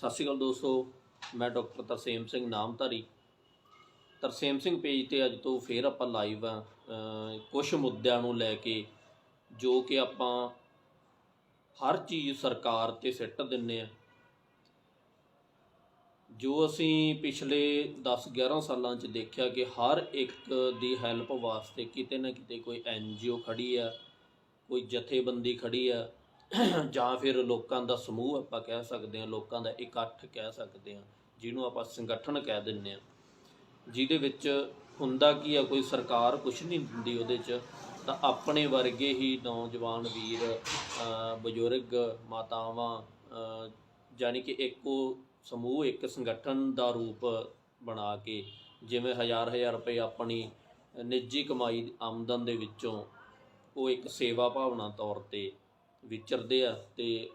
ਸਤਿ ਸ਼੍ਰੀ ਅਕਾਲ ਦੋਸਤੋ, ਮੈਂ ਡਾਕਟਰ ਤਰਸੇਮ ਸਿੰਘ ਨਾਮਧਾਰੀ। ਤਰਸੇਮ ਸਿੰਘ ਪੇਜ ਤੇ ਅੱਜ ਤੋਂ ਫੇਰ ਆਪਾਂ ਲਾਈਵ ਆ। ਕੁਝ ਮੁੱਦਿਆਂ ਨੂੰ ਲੈ ਕੇ, ਜੋ ਕਿ ਆਪਾਂ ਹਰ ਚੀਜ਼ ਸਰਕਾਰ ਤੇ ਸਿੱਟ ਦਿੰਨੇ ਆ। ਜੋ ਅਸੀਂ ਪਿਛਲੇ 10-11 ਸਾਲਾਂ 'ਚ ਦੇਖਿਆ ਕਿ ਹਰ ਇੱਕ ਦੀ ਹੈਲਪ ਵਾਸਤੇ ਕਿਤੇ ਨਾ ਕਿਤੇ ਕੋਈ ਐਨਜੀਓ ਖੜੀ ਆ, ਕੋਈ ਜਥੇਬੰਦੀ ਖੜੀ ਆ ਜਾਂ ਫਿਰ ਲੋਕਾਂ ਦਾ ਸਮੂਹ ਆਪਾਂ ਕਹਿ ਸਕਦੇ ਹਾਂ ਲੋਕਾਂ ਦਾ ਇਕੱਠ ਕਹਿ ਸਕਦੇ ਹਾਂ ਜਿਹਨੂੰ ਆਪਾਂ ਸੰਗਠਨ ਕਹਿ ਦਿੰਨੇ ਆ ਜਿਹਦੇ ਵਿੱਚ ਹੁੰਦਾ ਕੀ ਆ ਕੋਈ ਸਰਕਾਰ ਕੁਝ ਨਹੀਂ ਦਿੰਦੀ ਉਹਦੇ 'ਚ ਤਾਂ ਆਪਣੇ ਵਰਗੇ ਹੀ ਨੌਜਵਾਨ ਵੀਰ ਬਜ਼ੁਰਗ ਮਾਤਾਵਾਂ ਅ, ਜਾਣੀ ਕਿ ਇੱਕੋ ਸਮੂਹ ਇੱਕ ਸੰਗਠਨ ਦਾ ਰੂਪ ਬਣਾ ਕੇ ਜਿਵੇਂ ਹਜ਼ਾਰ ਹਜ਼ਾਰ ਰੁਪਏ ਆਪਣੀ ਨਿੱਜੀ ਕਮਾਈ ਆਮਦਨ ਦੇ ਵਿੱਚੋਂ ਉਹ ਇੱਕ ਸੇਵਾ ਭਾਵਨਾ ਤੌਰ ਤੇ ਵਿਚਰਦੇ ਆ ਤੇ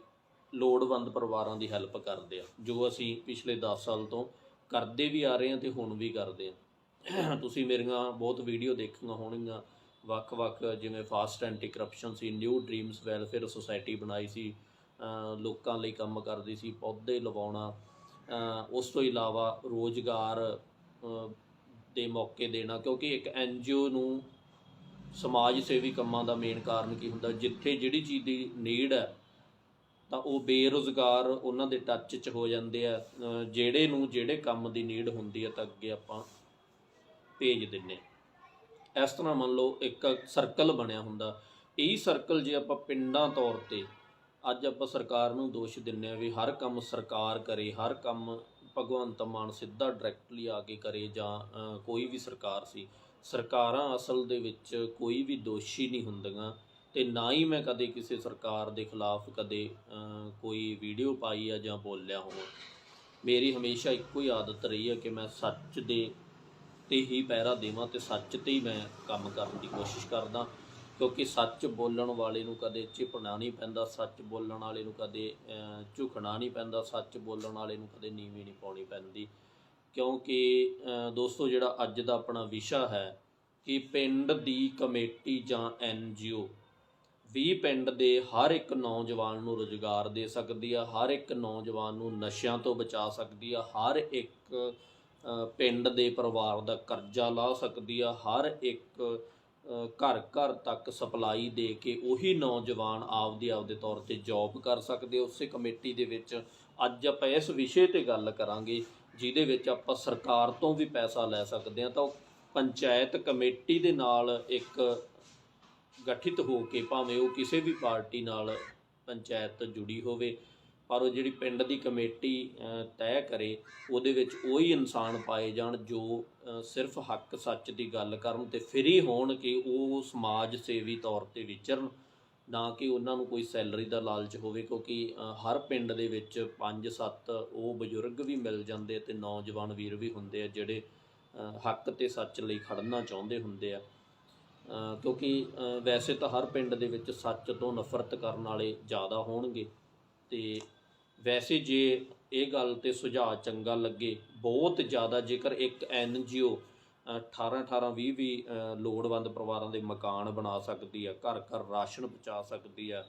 ਲੋੜਵੰਦ ਪਰਿਵਾਰਾਂ ਦੀ ਹੈਲਪ ਕਰਦੇ ਆ। ਜੋ ਅਸੀਂ ਪਿਛਲੇ 10 ਸਾਲ ਤੋਂ ਕਰਦੇ ਵੀ ਆ ਰਹੇ ਹਾਂ ਤੇ ਹੁਣ ਵੀ ਕਰਦੇ ਆ। ਤੁਸੀਂ ਮੇਰੀਆਂ ਬਹੁਤ ਵੀਡੀਓ ਦੇਖੀਆਂ ਹੋਣਗੀਆਂ। ਵੱਖ-ਵੱਖ ਜਿਵੇਂ ਫਾਸਟ ਐਂਟੀ ਕਰਪਸ਼ਨ ਸੀ ਨਿਊ ਡ੍ਰੀਮਸ ਵੈਲਫੇਅਰ ਸੁਸਾਇਟੀ ਬਣਾਈ ਸੀ ਲੋਕਾਂ ਲਈ ਕੰਮ ਕਰਦੀ ਸੀ, ਪੌਦੇ ਲਵਾਉਣਾ ਉਸ ਤੋਂ ਇਲਾਵਾ ਰੋਜ਼ਗਾਰ ਦੇ ਮੌਕੇ ਦੇਣਾ, ਕਿਉਂਕਿ ਇੱਕ ਐਨਜੀਓ ਨੂੰ ਸਮਾਜ ਸੇਵੀ ਕੰਮਾਂ ਦਾ ਮੇਨ ਕਾਰਨ ਕੀ ਹੁੰਦਾ? ਜਿੱਥੇ ਜਿਹੜੀ ਚੀਜ਼ ਦੀ ਨੀਡ ਹੈ, ਤਾਂ ਉਹ ਬੇਰੁਜ਼ਗਾਰ ਉਹਨਾਂ ਦੇ ਟੱਚ 'ਚ ਹੋ ਜਾਂਦੇ ਆ। ਜਿਹੜੇ ਨੂੰ ਜਿਹੜੇ ਕੰਮ ਦੀ ਨੀਡ ਹੁੰਦੀ ਹੈ, ਤਾਂ ਅੱਗੇ ਆਪਾਂ ਭੇਜ ਦਿੰਨੇ ਹਾਂ। ਇਸ ਤਰ੍ਹਾਂ ਮੰਨ ਲਓ ਇੱਕ ਸਰਕਲ ਬਣਿਆ ਹੁੰਦਾ। ਇਹੀ ਸਰਕਲ ਜੇ ਆਪਾਂ ਪਿੰਡਾਂ ਤੌਰ ਤੇ ਅੱਜ ਆਪਾਂ ਸਰਕਾਰ ਨੂੰ ਦੋਸ਼ ਦਿੰਨੇ ਆ ਵੀ ਹਰ ਕੰਮ ਸਰਕਾਰ ਕਰੇ, ਹਰ ਕੰਮ ਭਗਵੰਤ ਮਾਨ ਸਿੱਧਾ ਡਾਇਰੈਕਟਲੀ ਆ ਕੇ ਕਰੇ ਜਾਂ ਕੋਈ ਵੀ ਸਰਕਾਰ ਸੀ ਸਰਕਾਰਾਂ ਅਸਲ ਦੇ ਵਿੱਚ ਕੋਈ ਵੀ ਦੋਸ਼ੀ ਨਹੀਂ ਹੁੰਦੀਆਂ ਤੇ ਨਾ ਹੀ ਮੈਂ ਕਦੇ ਕਿਸੇ ਸਰਕਾਰ ਦੇ ਖਿਲਾਫ ਕਦੇ ਕੋਈ ਵੀਡੀਓ ਪਾਈ ਆ ਜਾਂ ਬੋਲਿਆ ਹੋਵਾਂ। ਮੇਰੀ ਹਮੇਸ਼ਾ ਇੱਕੋ ਹੀ ਆਦਤ ਰਹੀ ਹੈ ਕਿ ਮੈਂ ਸੱਚ ਦੇ ਤੇ ਹੀ ਪਹਿਰਾ ਦੇਵਾਂ ਤੇ ਸੱਚ ਤੇ ਹੀ ਮੈਂ ਕੰਮ ਕਰਨ ਦੀ ਕੋਸ਼ਿਸ਼ ਕਰਦਾ, ਕਿਉਂਕਿ ਸੱਚ ਬੋਲਣ ਵਾਲੇ ਨੂੰ ਕਦੇ ਝਿਪਣਾ ਨਹੀਂ ਪੈਂਦਾ, ਸੱਚ ਬੋਲਣ ਵਾਲੇ ਨੂੰ ਕਦੇ ਝੁਕਣਾ ਨਹੀਂ ਪੈਂਦਾ, ਸੱਚ ਬੋਲਣ ਵਾਲੇ ਨੂੰ ਕਦੇ ਨੀਵੀਂ ਨਹੀਂ ਪਾਉਣੀ ਪੈਂਦੀ। ਕਿਉਂਕਿ ਦੋਸਤੋ, ਜਿਹੜਾ ਅੱਜ ਦਾ ਆਪਣਾ ਵਿਸ਼ਾ ਹੈ ਕਿ ਪਿੰਡ ਦੀ ਕਮੇਟੀ ਜਾਂ ਐਨਜੀਓ ਵੀ ਪਿੰਡ ਦੇ ਹਰ ਇੱਕ ਨੌਜਵਾਨ ਨੂੰ ਰੁਜ਼ਗਾਰ ਦੇ ਸਕਦੀ ਆ, ਹਰ ਇੱਕ ਨੌਜਵਾਨ ਨੂੰ ਨਸ਼ਿਆਂ ਤੋਂ ਬਚਾ ਸਕਦੀ ਆ, ਹਰ ਇੱਕ ਪਿੰਡ ਦੇ ਪਰਿਵਾਰ ਦਾ ਕਰਜ਼ਾ ਲਾ ਸਕਦੀ ਆ, ਹਰ ਇੱਕ ਘਰ ਘਰ ਤੱਕ ਸਪਲਾਈ ਦੇ ਕੇ ਉਹੀ ਨੌਜਵਾਨ ਆਪਦੇ ਆਪਦੇ ਤੌਰ ਤੇ ਜੌਬ ਕਰ ਸਕਦੇ ਉਸੇ ਕਮੇਟੀ ਦੇ ਵਿੱਚ ਅੱਜ ਆਪਾਂ ਇਸ ਵਿਸ਼ੇ ਤੇ ਗੱਲ ਕਰਾਂਗੇ, ਜਿਹਦੇ ਵਿੱਚ ਆਪਾਂ ਸਰਕਾਰ ਤੋਂ ਵੀ ਪੈਸਾ ਲੈ ਸਕਦੇ ਹਾਂ ਤਾਂ ਪੰਚਾਇਤ ਕਮੇਟੀ ਦੇ ਨਾਲ ਇੱਕ ਗਠਿਤ ਹੋ ਕੇ ਭਾਵੇਂ ਉਹ ਕਿਸੇ ਵੀ ਪਾਰਟੀ ਨਾਲ ਪੰਚਾਇਤ ਜੁੜੀ ਹੋਵੇ, ਪਰ ਉਹ ਜਿਹੜੀ ਪਿੰਡ ਦੀ ਕਮੇਟੀ ਤੈਅ ਕਰੇ, ਉਹਦੇ ਵਿੱਚ ਉਹੀ ਇਨਸਾਨ ਪਾਏ ਜਾਣ ਜੋ ਸਿਰਫ ਹੱਕ ਸੱਚ ਦੀ ਗੱਲ ਕਰਨ ਤੇ ਫਰੀ ਹੋਣ ਕਿ ਉਹ ਸਮਾਜ ਸੇਵੀ ਤੌਰ ਤੇ ਵਿਚਰਨ, ਨਾ ਕਿ ਉਹਨਾਂ ਨੂੰ ਕੋਈ ਸੈਲਰੀ ਦਾ ਲਾਲਚ ਹੋਵੇ, ਕਿਉਂਕਿ ਹਰ ਪਿੰਡ ਦੇ ਵਿੱਚ 5-7 ਉਹ ਬਜ਼ੁਰਗ ਵੀ ਮਿਲ ਜਾਂਦੇ ਤੇ ਨੌਜਵਾਨ ਵੀਰ ਵੀ ਹੁੰਦੇ ਆ ਜਿਹੜੇ ਹੱਕ ਤੇ ਸੱਚ ਲਈ ਖੜਨਾ ਚਾਹੁੰਦੇ ਹੁੰਦੇ ਆ। ਕਿਉਂਕਿ ਵੈਸੇ ਤਾਂ ਹਰ ਪਿੰਡ ਦੇ ਵਿੱਚ ਸੱਚ ਤੋਂ ਨਫ਼ਰਤ ਕਰਨ ਵਾਲੇ ਜ਼ਿਆਦਾ ਹੋਣਗੇ। ਤੇ ਵੈਸੇ ਜੇ ਇਹ ਗੱਲ ਤੇ ਸੁਝਾਅ ਚੰਗਾ ਲੱਗੇ ਬਹੁਤ ਜ਼ਿਆਦਾ ਜੇਕਰ ਇੱਕ ਐਨਜੀਓ 18 18 20 20 ਅ, ਲੋੜਵੰਦ ਪਰਿਵਾਰਾਂ ਦੇ ਮਕਾਨ ਬਣਾ ਸਕਦੀ ਆ ਘਰ ਘਰ ਰਾਸ਼ਨ ਪਹੁੰਚਾ ਸਕਦੀ ਆ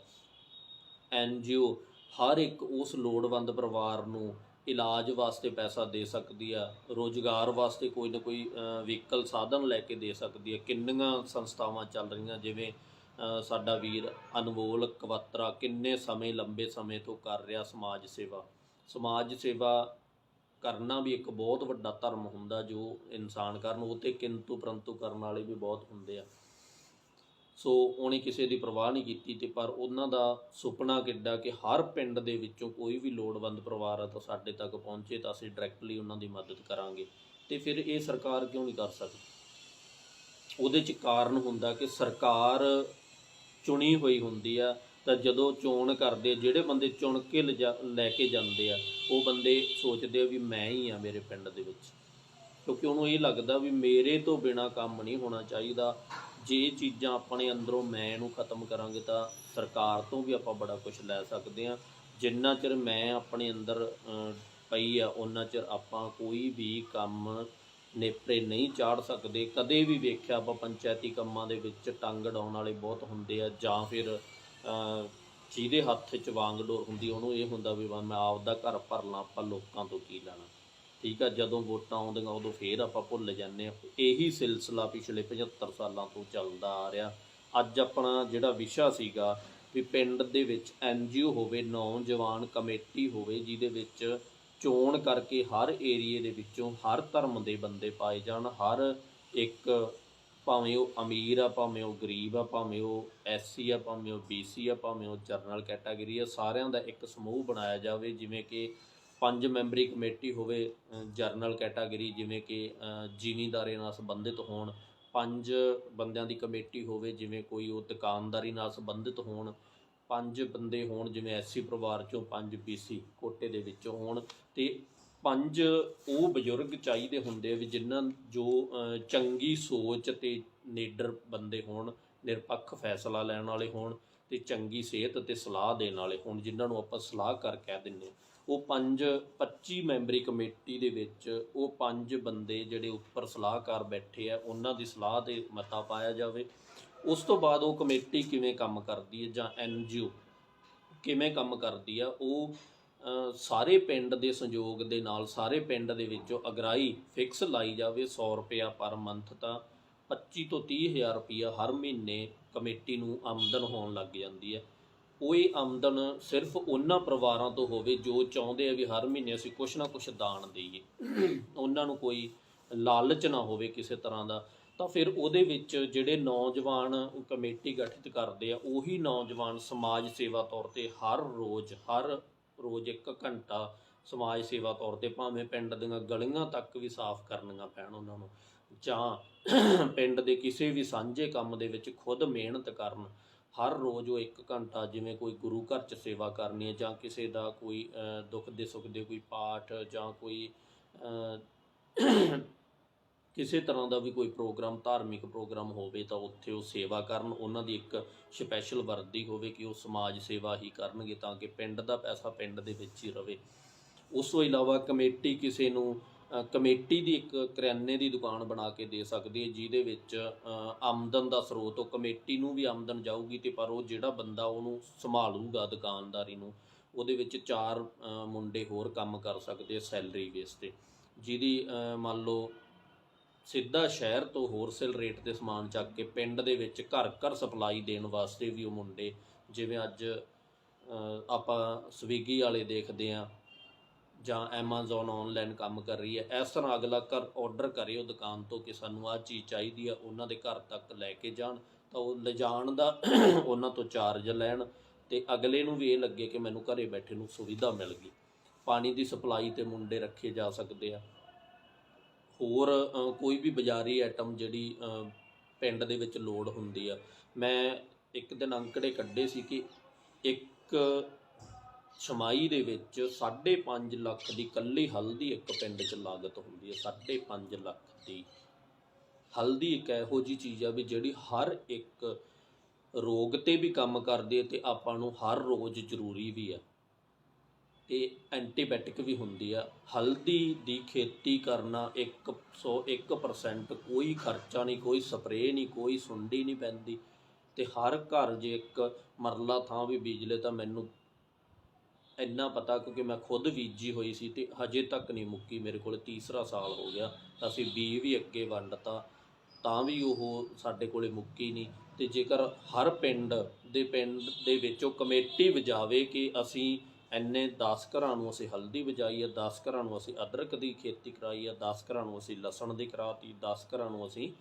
ਐਨਜੀਓ ਹਰ ਇੱਕ ਉਸ ਲੋੜਵੰਦ ਪਰਿਵਾਰ ਨੂੰ ਇਲਾਜ ਵਾਸਤੇ ਪੈਸਾ ਦੇ ਸਕਦੀ ਆ, ਰੋਜ਼ਗਾਰ ਵਾਸਤੇ ਕੋਈ ਨਾ ਕੋਈ ਵਹੀਕਲ ਸਾਧਨ ਲੈ ਕੇ ਦੇ ਸਕਦੀ ਆ। ਕਿੰਨੀਆਂ ਸੰਸਥਾਵਾਂ ਚੱਲ ਰਹੀਆਂ, ਜਿਵੇਂ ਸਾਡਾ ਵੀਰ ਅਨਮੋਲ ਕਵਤਰਾ ਕਿੰਨੇ ਸਮੇਂ, ਲੰਬੇ ਸਮੇਂ ਤੋਂ ਕਰ ਰਿਹਾ ਸਮਾਜ ਸੇਵਾ। ਸਮਾਜ ਸੇਵਾ ਕਰਨਾ ਵੀ ਇੱਕ ਬਹੁਤ ਵੱਡਾ ਧਰਮ ਹੁੰਦਾ, ਜੋ ਇਨਸਾਨ ਕਰਨ, ਉਹ ਤੇ ਕਿੰਤੂ ਪਰੰਤੂ ਕਰਨ ਵਾਲੇ ਵੀ ਬਹੁਤ ਹੁੰਦੇ ਆ। ਸੋ ਉਹਨੇ ਕਿਸੇ ਦੀ ਪਰਵਾਹ ਨਹੀਂ ਕੀਤੀ ਤੇ ਪਰ ਉਹਨਾਂ ਦਾ ਸੁਪਨਾ ਕਿੱਡਾ ਕਿ ਹਰ ਪਿੰਡ ਦੇ ਵਿੱਚੋਂ ਕੋਈ ਵੀ ਲੋੜਵੰਦ ਪਰਿਵਾਰ ਆ ਤਾਂ ਸਾਡੇ ਤੱਕ ਪਹੁੰਚੇ ਤਾਂ ਅਸੀਂ ਡਾਇਰੈਕਟਲੀ ਉਹਨਾਂ ਦੀ ਮਦਦ ਕਰਾਂਗੇ। ਤੇ ਫਿਰ ਇਹ ਸਰਕਾਰ ਕਿਉਂ ਨਹੀਂ ਕਰ ਸਕਦੀ? ਉਹਦੇ ਚ ਕਾਰਨ ਹੁੰਦਾ ਕਿ ਸਰਕਾਰ ਚੁਣੀ ਹੋਈ ਹੁੰਦੀ ਆ, ਤਾਂ ਜਦੋਂ ਚੋਣ ਕਰਦੇ ਜਿਹੜੇ ਬੰਦੇ ਚੁਣ ਕੇ ਲਿਜਾ- ਲੈ ਕੇ ਜਾਂਦੇ ਆ, ਉਹ ਬੰਦੇ ਸੋਚਦੇ ਆ ਵੀ ਮੈਂ ਹੀ ਆ ਮੇਰੇ ਪਿੰਡ ਦੇ ਵਿੱਚ। ਕਿਉਂਕਿ ਉਹਨੂੰ ਇਹ ਲੱਗਦਾ ਵੀ ਮੇਰੇ ਤੋਂ ਬਿਨਾ ਕੰਮ ਨਹੀਂ ਹੋਣਾ ਚਾਹੀਦਾ। ਜੇ ਚੀਜ਼ਾਂ ਆਪਣੇ ਅੰਦਰੋਂ ਮੈਂ ਇਹਨੂੰ ਖਤਮ ਕਰਾਂਗੇ ਤਾਂ ਸਰਕਾਰ ਤੋਂ ਵੀ ਆਪਾਂ ਬੜਾ ਕੁਝ ਲੈ ਸਕਦੇ ਆ ਜਿੰਨਾ ਚਿਰ ਮੈਂ ਆਪਣੇ ਅੰਦਰ ਪਈ ਆ ਉਹਨਾਂ ਚਿਰ ਆਪਾਂ ਕੋਈ ਵੀ ਕੰਮ ਨੇਪਰੇ ਨਹੀਂ ਚਾੜ ਸਕਦੇ। ਕਦੇ ਵੀ ਵੇਖਿਆ ਆਪਾਂ ਪੰਚਾਇਤੀ ਕੰਮਾਂ ਦੇ ਵਿੱਚ ਟੰਗ ਡਾਉਣ ਵਾਲੇ ਬਹੁਤ ਹੁੰਦੇ ਆ, ਜਾਂ ਫਿਰ ਜਿਹਦੇ ਹੱਥ 'ਚ ਵਾਂਗਡੋਰ ਹੁੰਦੀ ਉਹਨੂੰ ਇਹ ਹੁੰਦਾ ਵੀ ਵਾ ਮੈਂ ਆਪਦਾ ਘਰ ਭਰਨਾ, ਆਪਾਂ ਲੋਕਾਂ ਤੋਂ ਕੀ ਲੈਣਾ। ਠੀਕ ਆ, ਜਦੋਂ ਵੋਟਾਂ ਆਉਂਦੀਆਂ ਉਦੋਂ ਫੇਰ ਆਪਾਂ ਭੁੱਲ ਜਾਂਦੇ ਆ। ਇਹੀ ਸਿਲਸਿਲਾ ਪਿਛਲੇ 75 ਸਾਲਾਂ ਤੋਂ ਚੱਲਦਾ ਆ ਰਿਹਾ। ਅੱਜ ਆਪਣਾ ਜਿਹੜਾ ਵਿਸ਼ਾ ਸੀਗਾ ਵੀ ਪਿੰਡ ਦੇ ਵਿੱਚ ਐਨਜੀਓ ਹੋਵੇ, ਨੌਜਵਾਨ ਕਮੇਟੀ ਹੋਵੇ, ਜਿਹਦੇ ਵਿੱਚ ਚੋਣ ਕਰਕੇ ਹਰ ਏਰੀਏ ਦੇ ਵਿੱਚੋਂ ਹਰ ਧਰਮ ਦੇ ਬੰਦੇ ਪਾਏ ਜਾਣ, ਹਰ ਇੱਕ ਭਾਵੇਂ ਉਹ ਅਮੀਰ ਆ, ਭਾਵੇਂ ਉਹ ਗਰੀਬ ਆ, ਭਾਵੇਂ ਉਹ ਐਸਸੀ ਆ, ਭਾਵੇਂ ਉਹ ਬੀਸੀ ਆ, ਭਾਵੇਂ ਉਹ ਜਨਰਲ ਕੈਟਾਗਰੀ ਆ, ਸਾਰਿਆਂ ਦਾ ਇੱਕ ਸਮੂਹ ਬਣਾਇਆ ਜਾਵੇ, ਜਿਵੇਂ ਕਿ ਪੰਜ ਮੈਂਬਰੀ ਕਮੇਟੀ ਹੋਵੇ ਅ, ਜਰਨਲ ਕੈਟਾਗਰੀ ਜਿਵੇਂ ਕਿ ਅ, ਜ਼ਿਮੀਂਦਾਰੀ ਨਾਲ ਸੰਬੰਧਿਤ ਹੋਣ ਪੰਜ ਬੰਦਿਆਂ ਦੀ ਕਮੇਟੀ ਹੋਵੇ ਜਿਵੇਂ ਕੋਈ ਉਹ ਦੁਕਾਨਦਾਰੀ ਨਾਲ ਸੰਬੰਧਿਤ ਹੋਣ ਪੰਜ ਬੰਦੇ ਹੋਣ ਜਿਵੇਂ ਐਸਸੀ ਪਰਿਵਾਰ ਚੋਂ ਪੰਜ ਬੀਸੀ ਕੋਟੇ ਦੇ ਵਿੱਚੋਂ ਹੋਣ ਤੇ ਪੰਜ ਉਹ ਬਜ਼ੁਰਗ ਚਾਹੀਦੇ ਹੁੰਦੇ ਵੀ ਜਿਨ੍ਹਾਂ ਜੋ ਚੰਗੀ ਸੋਚ ਤੇ ਨੀਡਰ ਬੰਦੇ ਹੋਣ ਨਿਰਪੱਖ ਫੈਸਲਾ ਲੈਣ ਵਾਲੇ ਹੋਣ ਤੇ ਚੰਗੀ ਸਿਹਤ ਤੇ ਸਲਾਹ ਦੇਣ ਵਾਲੇ ਹੋਣ ਜਿਨ੍ਹਾਂ ਨੂੰ ਆਪਾਂ ਸਲਾਹਕਾਰ ਕਹਿ ਦਿੰਦੇ ਹਾਂ। ਉਹ ਪੰਜ 25 ਮੈਂਬਰੀ ਕਮੇਟੀ ਦੇ ਵਿੱਚ ਉਹ ਪੰਜ ਬੰਦੇ ਜਿਹੜੇ ਉੱਪਰ ਸਲਾਹਕਾਰ ਬੈਠੇ ਆ, ਉਹਨਾਂ ਦੀ ਸਲਾਹ ਤੇ ਮਤਾ ਪਾਇਆ ਜਾਵੇ। ਉਸ ਤੋਂ ਬਾਅਦ ਉਹ ਕਮੇਟੀ ਕਿਵੇਂ ਕੰਮ ਕਰਦੀ ਹੈ ਜਾਂ ਐਨਜੀਓ ਕਿਵੇਂ ਕੰਮ ਕਰਦੀ ਆ, ਉਹ ਸਾਰੇ ਪਿੰਡ ਦੇ ਸੰਯੋਗ ਦੇ ਨਾਲ ਸਾਰੇ ਪਿੰਡ ਦੇ ਵਿੱਚੋਂ ਅਗਰਾਈ ਫਿਕਸ ਲਾਈ ਜਾਵੇ 100 ਰੁਪਿਆ ਪਰ ਮੰਥ ਤਾਂ 25 ਤੋਂ 30 ਹਜ਼ਾਰ ਰੁਪਿਆ ਹਰ ਮਹੀਨੇ ਕਮੇਟੀ ਨੂੰ ਆਮਦਨ ਹੋਣ ਲੱਗ ਜਾਂਦੀ ਹੈ। ਉਹ ਇਹ ਆਮਦਨ ਸਿਰਫ ਉਹਨਾਂ ਪਰਿਵਾਰਾਂ ਤੋਂ ਹੋਵੇ ਜੋ ਚਾਹੁੰਦੇ ਆ ਵੀ ਹਰ ਮਹੀਨੇ ਅਸੀਂ ਕੁਛ ਨਾ ਕੁਛ ਦਾਨ ਦੇਈਏ। ਉਹਨਾਂ ਨੂੰ ਕੋਈ ਲਾਲਚ ਨਾ ਹੋਵੇ ਕਿਸੇ ਤਰ੍ਹਾਂ ਦਾ, ਤਾਂ ਫਿਰ ਉਹਦੇ ਵਿੱਚ ਜਿਹੜੇ ਨੌਜਵਾਨ ਕਮੇਟੀ ਗਠਿਤ ਕਰਦੇ ਆ, ਉਹੀ ਨੌਜਵਾਨ ਸਮਾਜ ਸੇਵਾ ਤੌਰ ਤੇ ਹਰ ਰੋਜ਼ ਹਰ ਰੋਜ਼ ਇੱਕ ਘੰਟਾ ਸਮਾਜ ਸੇਵਾ ਤੌਰ ਤੇ ਭਾਵੇਂ ਪਿੰਡ ਦੀਆਂ ਗਲੀਆਂ ਤੱਕ ਵੀ ਸਾਫ਼ ਕਰਨੀਆਂ ਪੈਣ ਉਹਨਾਂ ਨੂੰ, ਜਾਂ ਪਿੰਡ ਦੇ ਕਿਸੇ ਵੀ ਸਾਂਝੇ ਕੰਮ ਦੇ ਵਿੱਚ ਖੁਦ ਮਿਹਨਤ ਕਰਨ ਹਰ ਰੋਜ਼ ਉਹ ਇੱਕ ਘੰਟਾ ਜਿਵੇਂ ਕੋਈ ਗੁਰੂ ਘਰ 'ਚ ਸੇਵਾ ਕਰਨੀ ਹੈ ਜਾਂ ਕਿਸੇ ਦਾ ਕੋਈ ਦੁੱਖ ਦੇ ਸੁੱਖ ਦੇ ਕੋਈ ਪਾਠ ਜਾਂ ਕੋਈ ਕਿਸੇ ਤਰ੍ਹਾਂ ਦਾ ਵੀ ਕੋਈ ਪ੍ਰੋਗਰਾਮ, ਧਾਰਮਿਕ ਪ੍ਰੋਗਰਾਮ ਹੋਵੇ ਤਾਂ ਉੱਥੇ ਉਹ ਸੇਵਾ ਕਰਨ, ਉਹਨਾਂ ਦੀ ਇੱਕ ਸਪੈਸ਼ਲ ਵਰਦੀ ਹੋਵੇ ਕਿ ਉਹ ਸਮਾਜ ਸੇਵਾ ਹੀ ਕਰਨਗੇ ਤਾਂ ਕਿ ਪਿੰਡ ਦਾ ਪੈਸਾ ਪਿੰਡ ਦੇ ਵਿੱਚ ਹੀ ਰਵੇ। ਉਸ ਤੋਂ ਇਲਾਵਾ ਕਮੇਟੀ ਕਿਸੇ ਨੂੰ ਕਮੇਟੀ ਦੀ ਇੱਕ ਕਰਿਆਨੇ ਦੀ ਦੁਕਾਨ ਬਣਾ ਕੇ ਦੇ ਸਕਦੀ ਹੈ, ਜਿਹਦੇ ਵਿੱਚ ਆਮਦਨ ਦਾ ਸਰੋਤ, ਉਹ ਕਮੇਟੀ ਨੂੰ ਵੀ ਆਮਦਨ ਜਾਊਗੀ ਤੇ ਪਰ ਉਹ ਜਿਹੜਾ ਬੰਦਾ ਉਹਨੂੰ ਸੰਭਾਲੂਗਾ ਦੁਕਾਨਦਾਰੀ ਨੂੰ, ਉਹਦੇ ਵਿੱਚ ਚਾਰ ਮੁੰਡੇ ਹੋਰ ਕੰਮ ਕਰ ਸਕਦੇ ਸੈਲਰੀ ਬੇਸ ਤੇ ਜਿਹਦੀ ਮੰਨ ਲਓ ਸਿੱਧਾ ਸ਼ਹਿਰ ਤੋਂ ਹੋਲਸੇਲ ਰੇਟ ਤੇ ਸਮਾਨ ਚੱਕ ਕੇ ਪਿੰਡ ਦੇ ਵਿੱਚ ਘਰ ਘਰ ਸਪਲਾਈ ਦੇਣ ਵਾਸਤੇ ਵੀ ਉਹ ਮੁੰਡੇ, ਜਿਵੇਂ ਅੱਜ ਆਪਾਂ ਸਵੀਗੀ ਵਾਲੇ ਦੇਖਦੇ ਆ ਜਾਂ Amazon ਆਨਲਾਈਨ ਕੰਮ ਕਰ ਰਹੀ ਹੈ, ਇਸ ਤਰ੍ਹਾਂ ਅਗਲਾ ਕਰ ਆਰਡਰ ਕਰੇ ਉਹ ਦੁਕਾਨ ਤੋਂ ਕਿ ਸਾਨੂੰ ਆਹ ਚੀਜ਼ ਚਾਹੀਦੀ ਆ, ਉਹਨਾਂ ਦੇ ਘਰ ਤੱਕ ਲੈ ਕੇ ਜਾਣ, ਤਾਂ ਉਹ ਲਿਜਾਣ ਦਾ ਉਹਨਾਂ ਤੋਂ ਚਾਰਜ ਲੈਣ ਤੇ ਅਗਲੇ ਨੂੰ ਵੀ ਇਹ ਲੱਗੇ ਕਿ ਮੈਨੂੰ ਘਰੇ ਬੈਠੇ ਨੂੰ ਸੁਵਿਧਾ ਮਿਲ ਗਈ। ਪਾਣੀ ਦੀ ਸਪਲਾਈ ਤੇ ਮੁੰਡੇ ਰੱਖੇ ਜਾ ਸਕਦੇ ਆ। ਹੋਰ ਕੋਈ ਵੀ ਬਾਜ਼ਾਰੀ ਆਈਟਮ ਜਿਹੜੀ ਪਿੰਡ ਦੇ ਵਿੱਚ ਲੋੜ ਹੁੰਦੀ ਆ। ਮੈਂ ਇੱਕ ਦਿਨ ਅੰਕੜੇ ਕੱਢੇ ਸੀ ਕਿ ਇੱਕ ਛਮਾਈ ਦੇ ਵਿੱਚ 5.5 ਲੱਖ ਦੀ ਕੱਲੀ ਹਲਦੀ ਇੱਕ ਪਿੰਡ 'ਚ ਲਾਗਤ ਹੁੰਦੀ ਹੈ। 5.5 ਲੱਖ ਦੀ ਹਲਦੀ ਇੱਕ ਇਹੋ ਜੀ ਚੀਜ਼ ਆ ਵੀ ਜਿਹੜੀ ਹਰ ਇੱਕ ਰੋਗ ਤੇ ਵੀ ਕੰਮ ਕਰਦੀ ਹੈ ਤੇ ਆਪਾਂ ਨੂੰ ਹਰ ਰੋਜ਼ ਜ਼ਰੂਰੀ ਵੀ ਆ। ਤੇ ਐਂਟੀਬਾਇਟਿਕ ਵੀ ਹੁੰਦੀ ਆ। ਹਲਦੀ ਦੀ ਖੇਤੀ ਕਰਨਾ 101% ਕੋਈ ਖਰਚਾ ਨਹੀਂ, ਕੋਈ ਸਪਰੇਅ ਨਹੀਂ, ਕੋਈ ਸੁੰਡੀ ਨਹੀਂ ਪੈਂਦੀ ਤੇ ਹਰ ਘਰ ਜੇ ਇੱਕ ਮਰਲਾ ਥਾਂ ਵੀ ਬੀਜ ਲੇ ਤਾਂ ਮੈਨੂੰ ਇੰਨਾ ਪਤਾ ਕਿਉਂਕਿ ਮੈਂ ਖੁਦ ਬੀਜੀ ਹੋਈ ਸੀ ਤੇ ਹਜੇ ਤੱਕ ਨਹੀਂ ਮੁੱਕੀ, ਮੇਰੇ ਕੋਲ ਤੀਸਰਾ ਸਾਲ ਹੋ ਗਿਆ। ਅਸੀਂ ਬੀ ਵੀ ਅੱਗੇ ਵੰਡਤਾ, ਤਾਂ ਵੀ ਉਹ ਸਾਡੇ ਕੋਲੇ ਮੁੱਕੀ ਨਹੀਂ। ਤੇ ਜੇਕਰ ਹਰ ਪਿੰਡ ਦੇ ਪਿੰਡ ਦੇ ਵਿੱਚੋਂ ਕਮੇਟੀ ਵਜਾਵੇ ਕਿ ਅਸੀਂ ਇੰਨੇ 10 ਘਰਾਂ ਨੂੰ ਅਸੀਂ ਹਲਦੀ ਵਜਾਈ ਹੈ 10 ਘਰਾਂ ਨੂੰ ਅਸੀਂ ਅਦਰਕ ਦੀ ਖੇਤੀ ਕਰਾਈ ਹੈ 10 ਘਰਾਂ ਨੂੰ ਅਸੀਂ ਲਸਣ ਦੀ ਕਰਾਤੀ 10 ਘਰਾਂ ਨੂੰ ਅਸੀਂ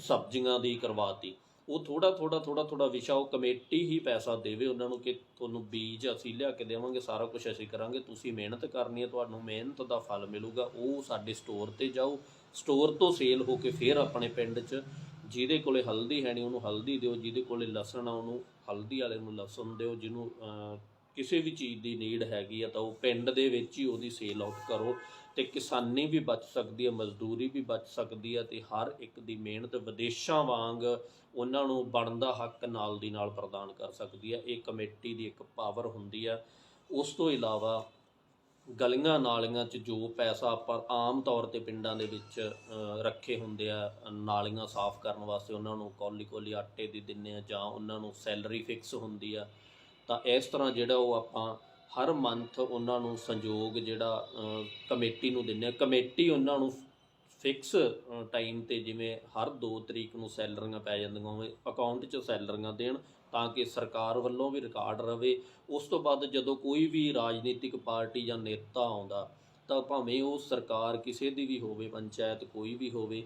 ਸਬਜ਼ੀਆਂ ਦੀ ਕਰਵਾਤੀ ਉਹ ਥੋੜਾ ਥੋੜਾ ਥੋੜਾ ਥੋੜਾ ਵਿਸ਼ਾ ਉਹ ਕਮੇਟੀ ਹੀ ਪੈਸਾ ਦੇਵੇ, ਉਹਨਾਂ ਨੂੰ ਕਿ ਤੁਹਾਨੂੰ ਬੀਜ ਅਸੀਂ ਲਿਆ ਕੇ ਦੇਵਾਂਗੇ, ਸਾਰਾ ਕੁਝ ਅਸੀਂ ਕਰਾਂਗੇ, ਤੁਸੀਂ ਮਿਹਨਤ ਕਰਨੀ ਹੈ, ਤੁਹਾਨੂੰ ਮਿਹਨਤ ਦਾ ਫਲ ਮਿਲੂਗਾ, ਉਹ ਸਾਡੇ ਸਟੋਰ ਤੇ ਜਾਓ ਸਟੋਰ ਤੋਂ ਸੇਲ ਹੋ ਕੇ ਫਿਰ ਆਪਣੇ ਪਿੰਡ 'ਚ, ਜਿਹਦੇ ਕੋਲੇ ਹਲਦੀ ਹੈ ਨਹੀਂ ਉਹਨੂੰ ਹਲਦੀ ਦਿਓ, ਜਿਹਦੇ ਕੋਲੇ ਲਸਣ ਆ, ਉਹਨੂੰ ਹਲਦੀ ਵਾਲੇ ਨੂੰ ਲਸਣ ਦਿਓ, ਜਿਹਨੂੰ ਕਿਸੇ ਵੀ ਚੀਜ਼ ਦੀ ਨੀਡ ਹੈਗੀ ਆ, ਤਾਂ ਉਹ ਪਿੰਡ ਦੇ ਵਿੱਚ ਹੀ ਉਹਦੀ ਸੇਲ ਆਊਟ ਕਰੋ ਤੇ ਕਿਸਾਨੀ ਵੀ ਬਚ ਸਕਦੀ ਹੈ, ਮਜ਼ਦੂਰੀ ਵੀ ਬਚ ਸਕਦੀ ਹੈ ਤੇ ਹਰ ਇੱਕ ਦੀ ਮਿਹਨਤ ਵਿਦੇਸ਼ਾਂ ਵਾਂਗ ਉਹਨਾਂ ਨੂੰ ਬਣਦਾ ਹੱਕ ਨਾਲ ਦੀ ਨਾਲ ਪ੍ਰਦਾਨ ਕਰ ਸਕਦੀ ਹੈ। ਇਹ ਕਮੇਟੀ ਦੀ ਇੱਕ ਪਾਵਰ ਹੁੰਦੀ ਹੈ। ਉਸ ਤੋਂ ਇਲਾਵਾ ਗਲੀਆਂ ਨਾਲੀਆਂ 'ਚ ਜੋ ਪੈਸਾ ਆਪਾਂ ਆਮ ਤੌਰ ਤੇ ਪਿੰਡਾਂ ਦੇ ਵਿੱਚ ਰੱਖੇ ਹੁੰਦੇ ਆ, ਨਾਲੀਆਂ ਸਾਫ਼ ਕਰਨ ਵਾਸਤੇ ਉਹਨਾਂ ਨੂੰ ਕੋਲੀ ਕੌਲੀ ਆਟੇ ਦੀ ਦਿੰਨੇ ਆ ਜਾਂ ਉਹਨਾਂ ਨੂੰ ਸੈਲਰੀ ਫਿਕਸ ਹੁੰਦੀ ਆ, ਤਾਂ ਇਸ ਤਰ੍ਹਾਂ ਜਿਹੜਾ ਉਹ ਆਪਾਂ ਹਰ ਮੰਥ ਉਹਨਾਂ ਨੂੰ ਸੰਯੋਗ ਜਿਹੜਾ ਕਮੇਟੀ ਨੂੰ ਦਿੰਦੇ ਆ। ਕਮੇਟੀ ਉਹਨਾਂ ਨੂੰ ਫਿਕਸ ਟਾਈਮ ਤੇ ਜਿਵੇਂ ਹਰ 2 ਤਰੀਕ ਨੂੰ ਸੈਲਰੀਆਂ ਪੈ ਜਾਂਦੀਆਂ ਹੋਵੇ ਅਕਾਊਂਟ 'ਚ ਸੈਲਰੀਆਂ ਦੇਣ ਤਾਂ ਕਿ ਸਰਕਾਰ ਵੱਲੋਂ ਵੀ ਰਿਕਾਰਡ ਰਵੇ। ਉਸ ਤੋਂ ਬਾਅਦ ਜਦੋਂ ਕੋਈ ਵੀ ਰਾਜਨੀਤਿਕ ਪਾਰਟੀ ਜਾਂ ਨੇਤਾ ਆਉਂਦਾ, ਤਾਂ ਭਾਵੇਂ ਉਹ ਸਰਕਾਰ ਕਿਸੇ ਦੀ ਵੀ ਹੋਵੇ, ਪੰਚਾਇਤ ਕੋਈ ਵੀ ਹੋਵੇ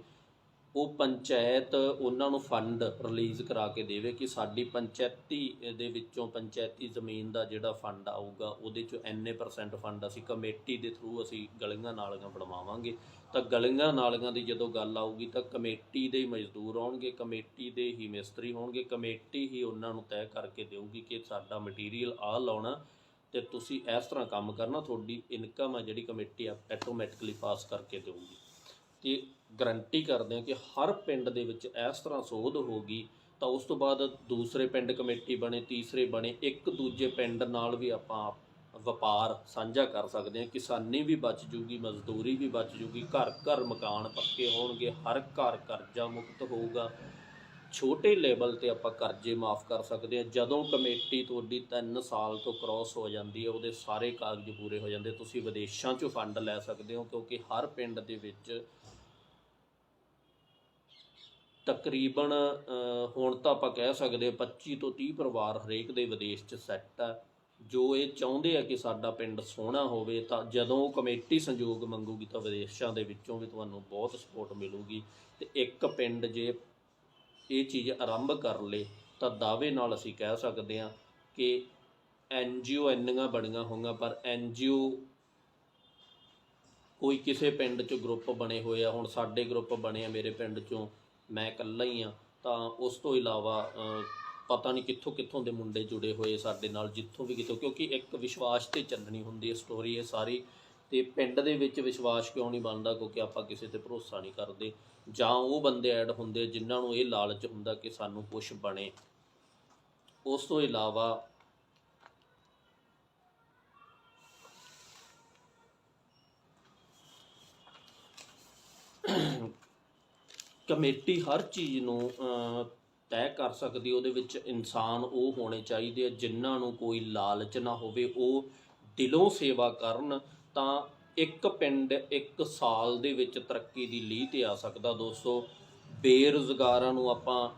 ਉਹ ਪੰਚਾਇਤ ਉਹਨਾਂ ਨੂੰ ਫੰਡ ਰਿਲੀਜ਼ ਕਰਾ ਕੇ ਦੇਵੇ ਕਿ ਸਾਡੀ ਪੰਚਾਇਤੀ ਦੇ ਵਿੱਚੋਂ ਪੰਚਾਇਤੀ ਜ਼ਮੀਨ ਦਾ ਜਿਹੜਾ ਫੰਡ ਆਊਗਾ, ਉਹਦੇ ਚੋਂ ਇੰਨੇ ਪਰਸੈਂਟ ਫੰਡ ਅਸੀਂ ਕਮੇਟੀ ਦੇ ਥਰੂ ਅਸੀਂ ਗਲੀਆਂ ਨਾਲੀਆਂ ਬਣਵਾਵਾਂਗੇ। ਤਾਂ ਗਲੀਆਂ ਨਾਲੀਆਂ ਦੀ ਜਦੋਂ ਗੱਲ ਆਊਗੀ ਤਾਂ ਕਮੇਟੀ ਦੇ ਹੀ ਮਜ਼ਦੂਰ ਆਉਣਗੇ, ਕਮੇਟੀ ਦੇ ਹੀ ਮਿਸਤਰੀ ਹੋਣਗੇ, ਕਮੇਟੀ ਹੀ ਉਹਨਾਂ ਨੂੰ ਤੈਅ ਕਰਕੇ ਦੇਊਗੀ ਕਿ ਸਾਡਾ ਮਟੀਰੀਅਲ ਆ ਲਾਉਣਾ ਤੇ ਤੁਸੀਂ ਇਸ ਤਰ੍ਹਾਂ ਕੰਮ ਕਰਨਾ, ਤੁਹਾਡੀ ਇਨਕਮ ਆ ਜਿਹੜੀ ਕਮੇਟੀ ਆਟੋਮੈਟਿਕਲੀ ਪਾਸ ਕਰਕੇ ਦੇਊਗੀ। ਤੇ ਗਰੰਟੀ ਕਰਦੇ ਹਾਂ ਕਿ ਹਰ ਪਿੰਡ ਦੇ ਵਿੱਚ ਇਸ ਤਰ੍ਹਾਂ ਸੋਧ ਹੋਗੀ ਤਾਂ ਉਸ ਤੋਂ ਬਾਅਦ ਦੂਸਰੇ ਪਿੰਡ ਕਮੇਟੀ ਬਣੇ, ਤੀਸਰੇ ਬਣੇ, ਇੱਕ ਦੂਜੇ ਪਿੰਡ ਨਾਲ ਵੀ ਆਪਾਂ ਵਪਾਰ ਸਾਂਝਾ ਕਰ ਸਕਦੇ ਹਾਂ। ਕਿਸਾਨੀ ਵੀ ਬਚ ਜੂਗੀ, ਮਜ਼ਦੂਰੀ ਵੀ ਬਚ ਜੂਗੀ, ਘਰ ਘਰ ਮਕਾਨ ਪੱਕੇ ਹੋਣਗੇ, ਹਰ ਘਰ ਕਰਜ਼ਾ ਮੁਕਤ ਹੋਊਗਾ। ਛੋਟੇ ਲੈਵਲ ਤੇ ਆਪਾਂ ਕਰਜ਼ੇ ਮਾਫ ਕਰ ਸਕਦੇ ਹਾਂ। ਜਦੋਂ ਕਮੇਟੀ ਤੁਹਾਡੀ 3 ਸਾਲ ਤੋਂ ਕ੍ਰਾਸ ਹੋ ਜਾਂਦੀ ਹੈ, ਉਹਦੇ ਸਾਰੇ ਕਾਗਜ਼ ਪੂਰੇ ਹੋ ਜਾਂਦੇ। ਤੁਸੀਂ ਵਿਦੇਸ਼ਾਂ 'ਚੋਂ ਫੰਡ ਲੈ ਸਕਦੇ ਹੋ, ਕਿਉਂਕਿ ਹਰ ਪਿੰਡ ਦੇ ਵਿੱਚ ਤਕਰੀਬਨ ਹੁਣ ਤਾਂ ਆਪਾਂ ਕਹਿ ਸਕਦੇ ਹਾਂ 25 ਤੋਂ 30 ਪਰਿਵਾਰ ਹਰੇਕ ਦੇ ਵਿਦੇਸ਼ 'ਚ ਸੈੱਟ ਆ। ਜੋ ਇਹ ਚਾਹੁੰਦੇ ਆ ਕਿ ਸਾਡਾ ਪਿੰਡ ਸੋਹਣਾ ਹੋਵੇ, ਤਾਂ ਜਦੋਂ ਕਮੇਟੀ ਸੰਯੋਗ ਮੰਗੂਗੀ ਤਾਂ ਵਿਦੇਸ਼ਾਂ ਦੇ ਵਿੱਚੋਂ ਵੀ ਤੁਹਾਨੂੰ ਬਹੁਤ ਸਪੋਰਟ ਮਿਲੂਗੀ। ਤੇ ਇੱਕ ਪਿੰਡ ਜੇ ਇਹ ਚੀਜ਼ ਆਰੰਭ ਕਰ ਲੇ, ਤਾਂ ਦਾਅਵੇ ਨਾਲ ਅਸੀਂ ਕਹਿ ਸਕਦੇ ਹਾਂ ਕਿ ਐਨਜੀਓ ਇੰਨੀਆਂ ਬਣੀਆਂ ਹੋਈਆਂ, ਪਰ ਐਨਜੀਓ ਕੋਈ ਕਿਸੇ ਪਿੰਡ 'ਚ ਗਰੁੱਪ ਬਣੇ ਹੋਏ ਆ। ਹੁਣ ਸਾਡੇ ਗਰੁੱਪ ਬਣੇ ਆ ਮੇਰੇ ਪਿੰਡ 'ਚੋਂ। ਮੈਂ ਇਕੱਲਾ ਹੀ ਆ ਤਾਂ ਉਸ ਤੋਂ ਇਲਾਵਾ ਪਤਾ ਨਹੀਂ ਕਿੱਥੋਂ ਕਿੱਥੋਂ ਦੇ ਮੁੰਡੇ ਜੁੜੇ ਹੋਏ ਸਾਡੇ ਨਾਲ, ਜਿੱਥੋਂ ਵੀ ਕਿਤੋਂ, ਕਿਉਂਕਿ ਇੱਕ ਵਿਸ਼ਵਾਸ ਤੇ ਚੱਲਣੀ ਹੁੰਦੀ ਹੈ ਸਟੋਰੀ ਇਹ ਸਾਰੀ, ਤੇ ਪਿੰਡ ਦੇ ਵਿੱਚ ਵਿਸ਼ਵਾਸ ਕਿਉਂ ਨਹੀਂ ਬਣਦਾ, ਕਿਉਂਕਿ ਆਪਾਂ ਕਿਸੇ ਤੇ ਭਰੋਸਾ ਨਹੀਂ ਕਰਦੇ, ਜਾਂ ਉਹ ਬੰਦੇ ਐਡ ਹੁੰਦੇ ਜਿਨ੍ਹਾਂ ਨੂੰ ਇਹ ਲਾਲਚ ਹੁੰਦਾ ਕਿ ਸਾਨੂੰ ਕੁਝ ਬਣੇ। ਉਸ ਤੋਂ ਇਲਾਵਾ ਕਮੇਟੀ ਹਰ ਚੀਜ਼ ਨੂੰ ਤੈਅ ਕਰ ਸਕਦੀ ਉਹਦੇ ਵਿੱਚ ਇਨਸਾਨ ਉਹ ਹੋਣੇ ਚਾਹੀਦੇ ਆ ਜਿਨ੍ਹਾਂ ਨੂੰ ਕੋਈ ਲਾਲਚ ਨਾ ਹੋਵੇ ਉਹ ਦਿਲੋਂ ਸੇਵਾ ਕਰਨ ਤਾਂ ਇੱਕ ਪਿੰਡ ਇੱਕ ਸਾਲ ਦੇ ਵਿੱਚ ਤਰੱਕੀ ਦੀ ਲੀਹ ਤੇ ਆ ਸਕਦਾ ਦੋਸਤੋ। ਬੇਰੁਜ਼ਗਾਰਾਂ ਨੂੰ ਆਪਾਂ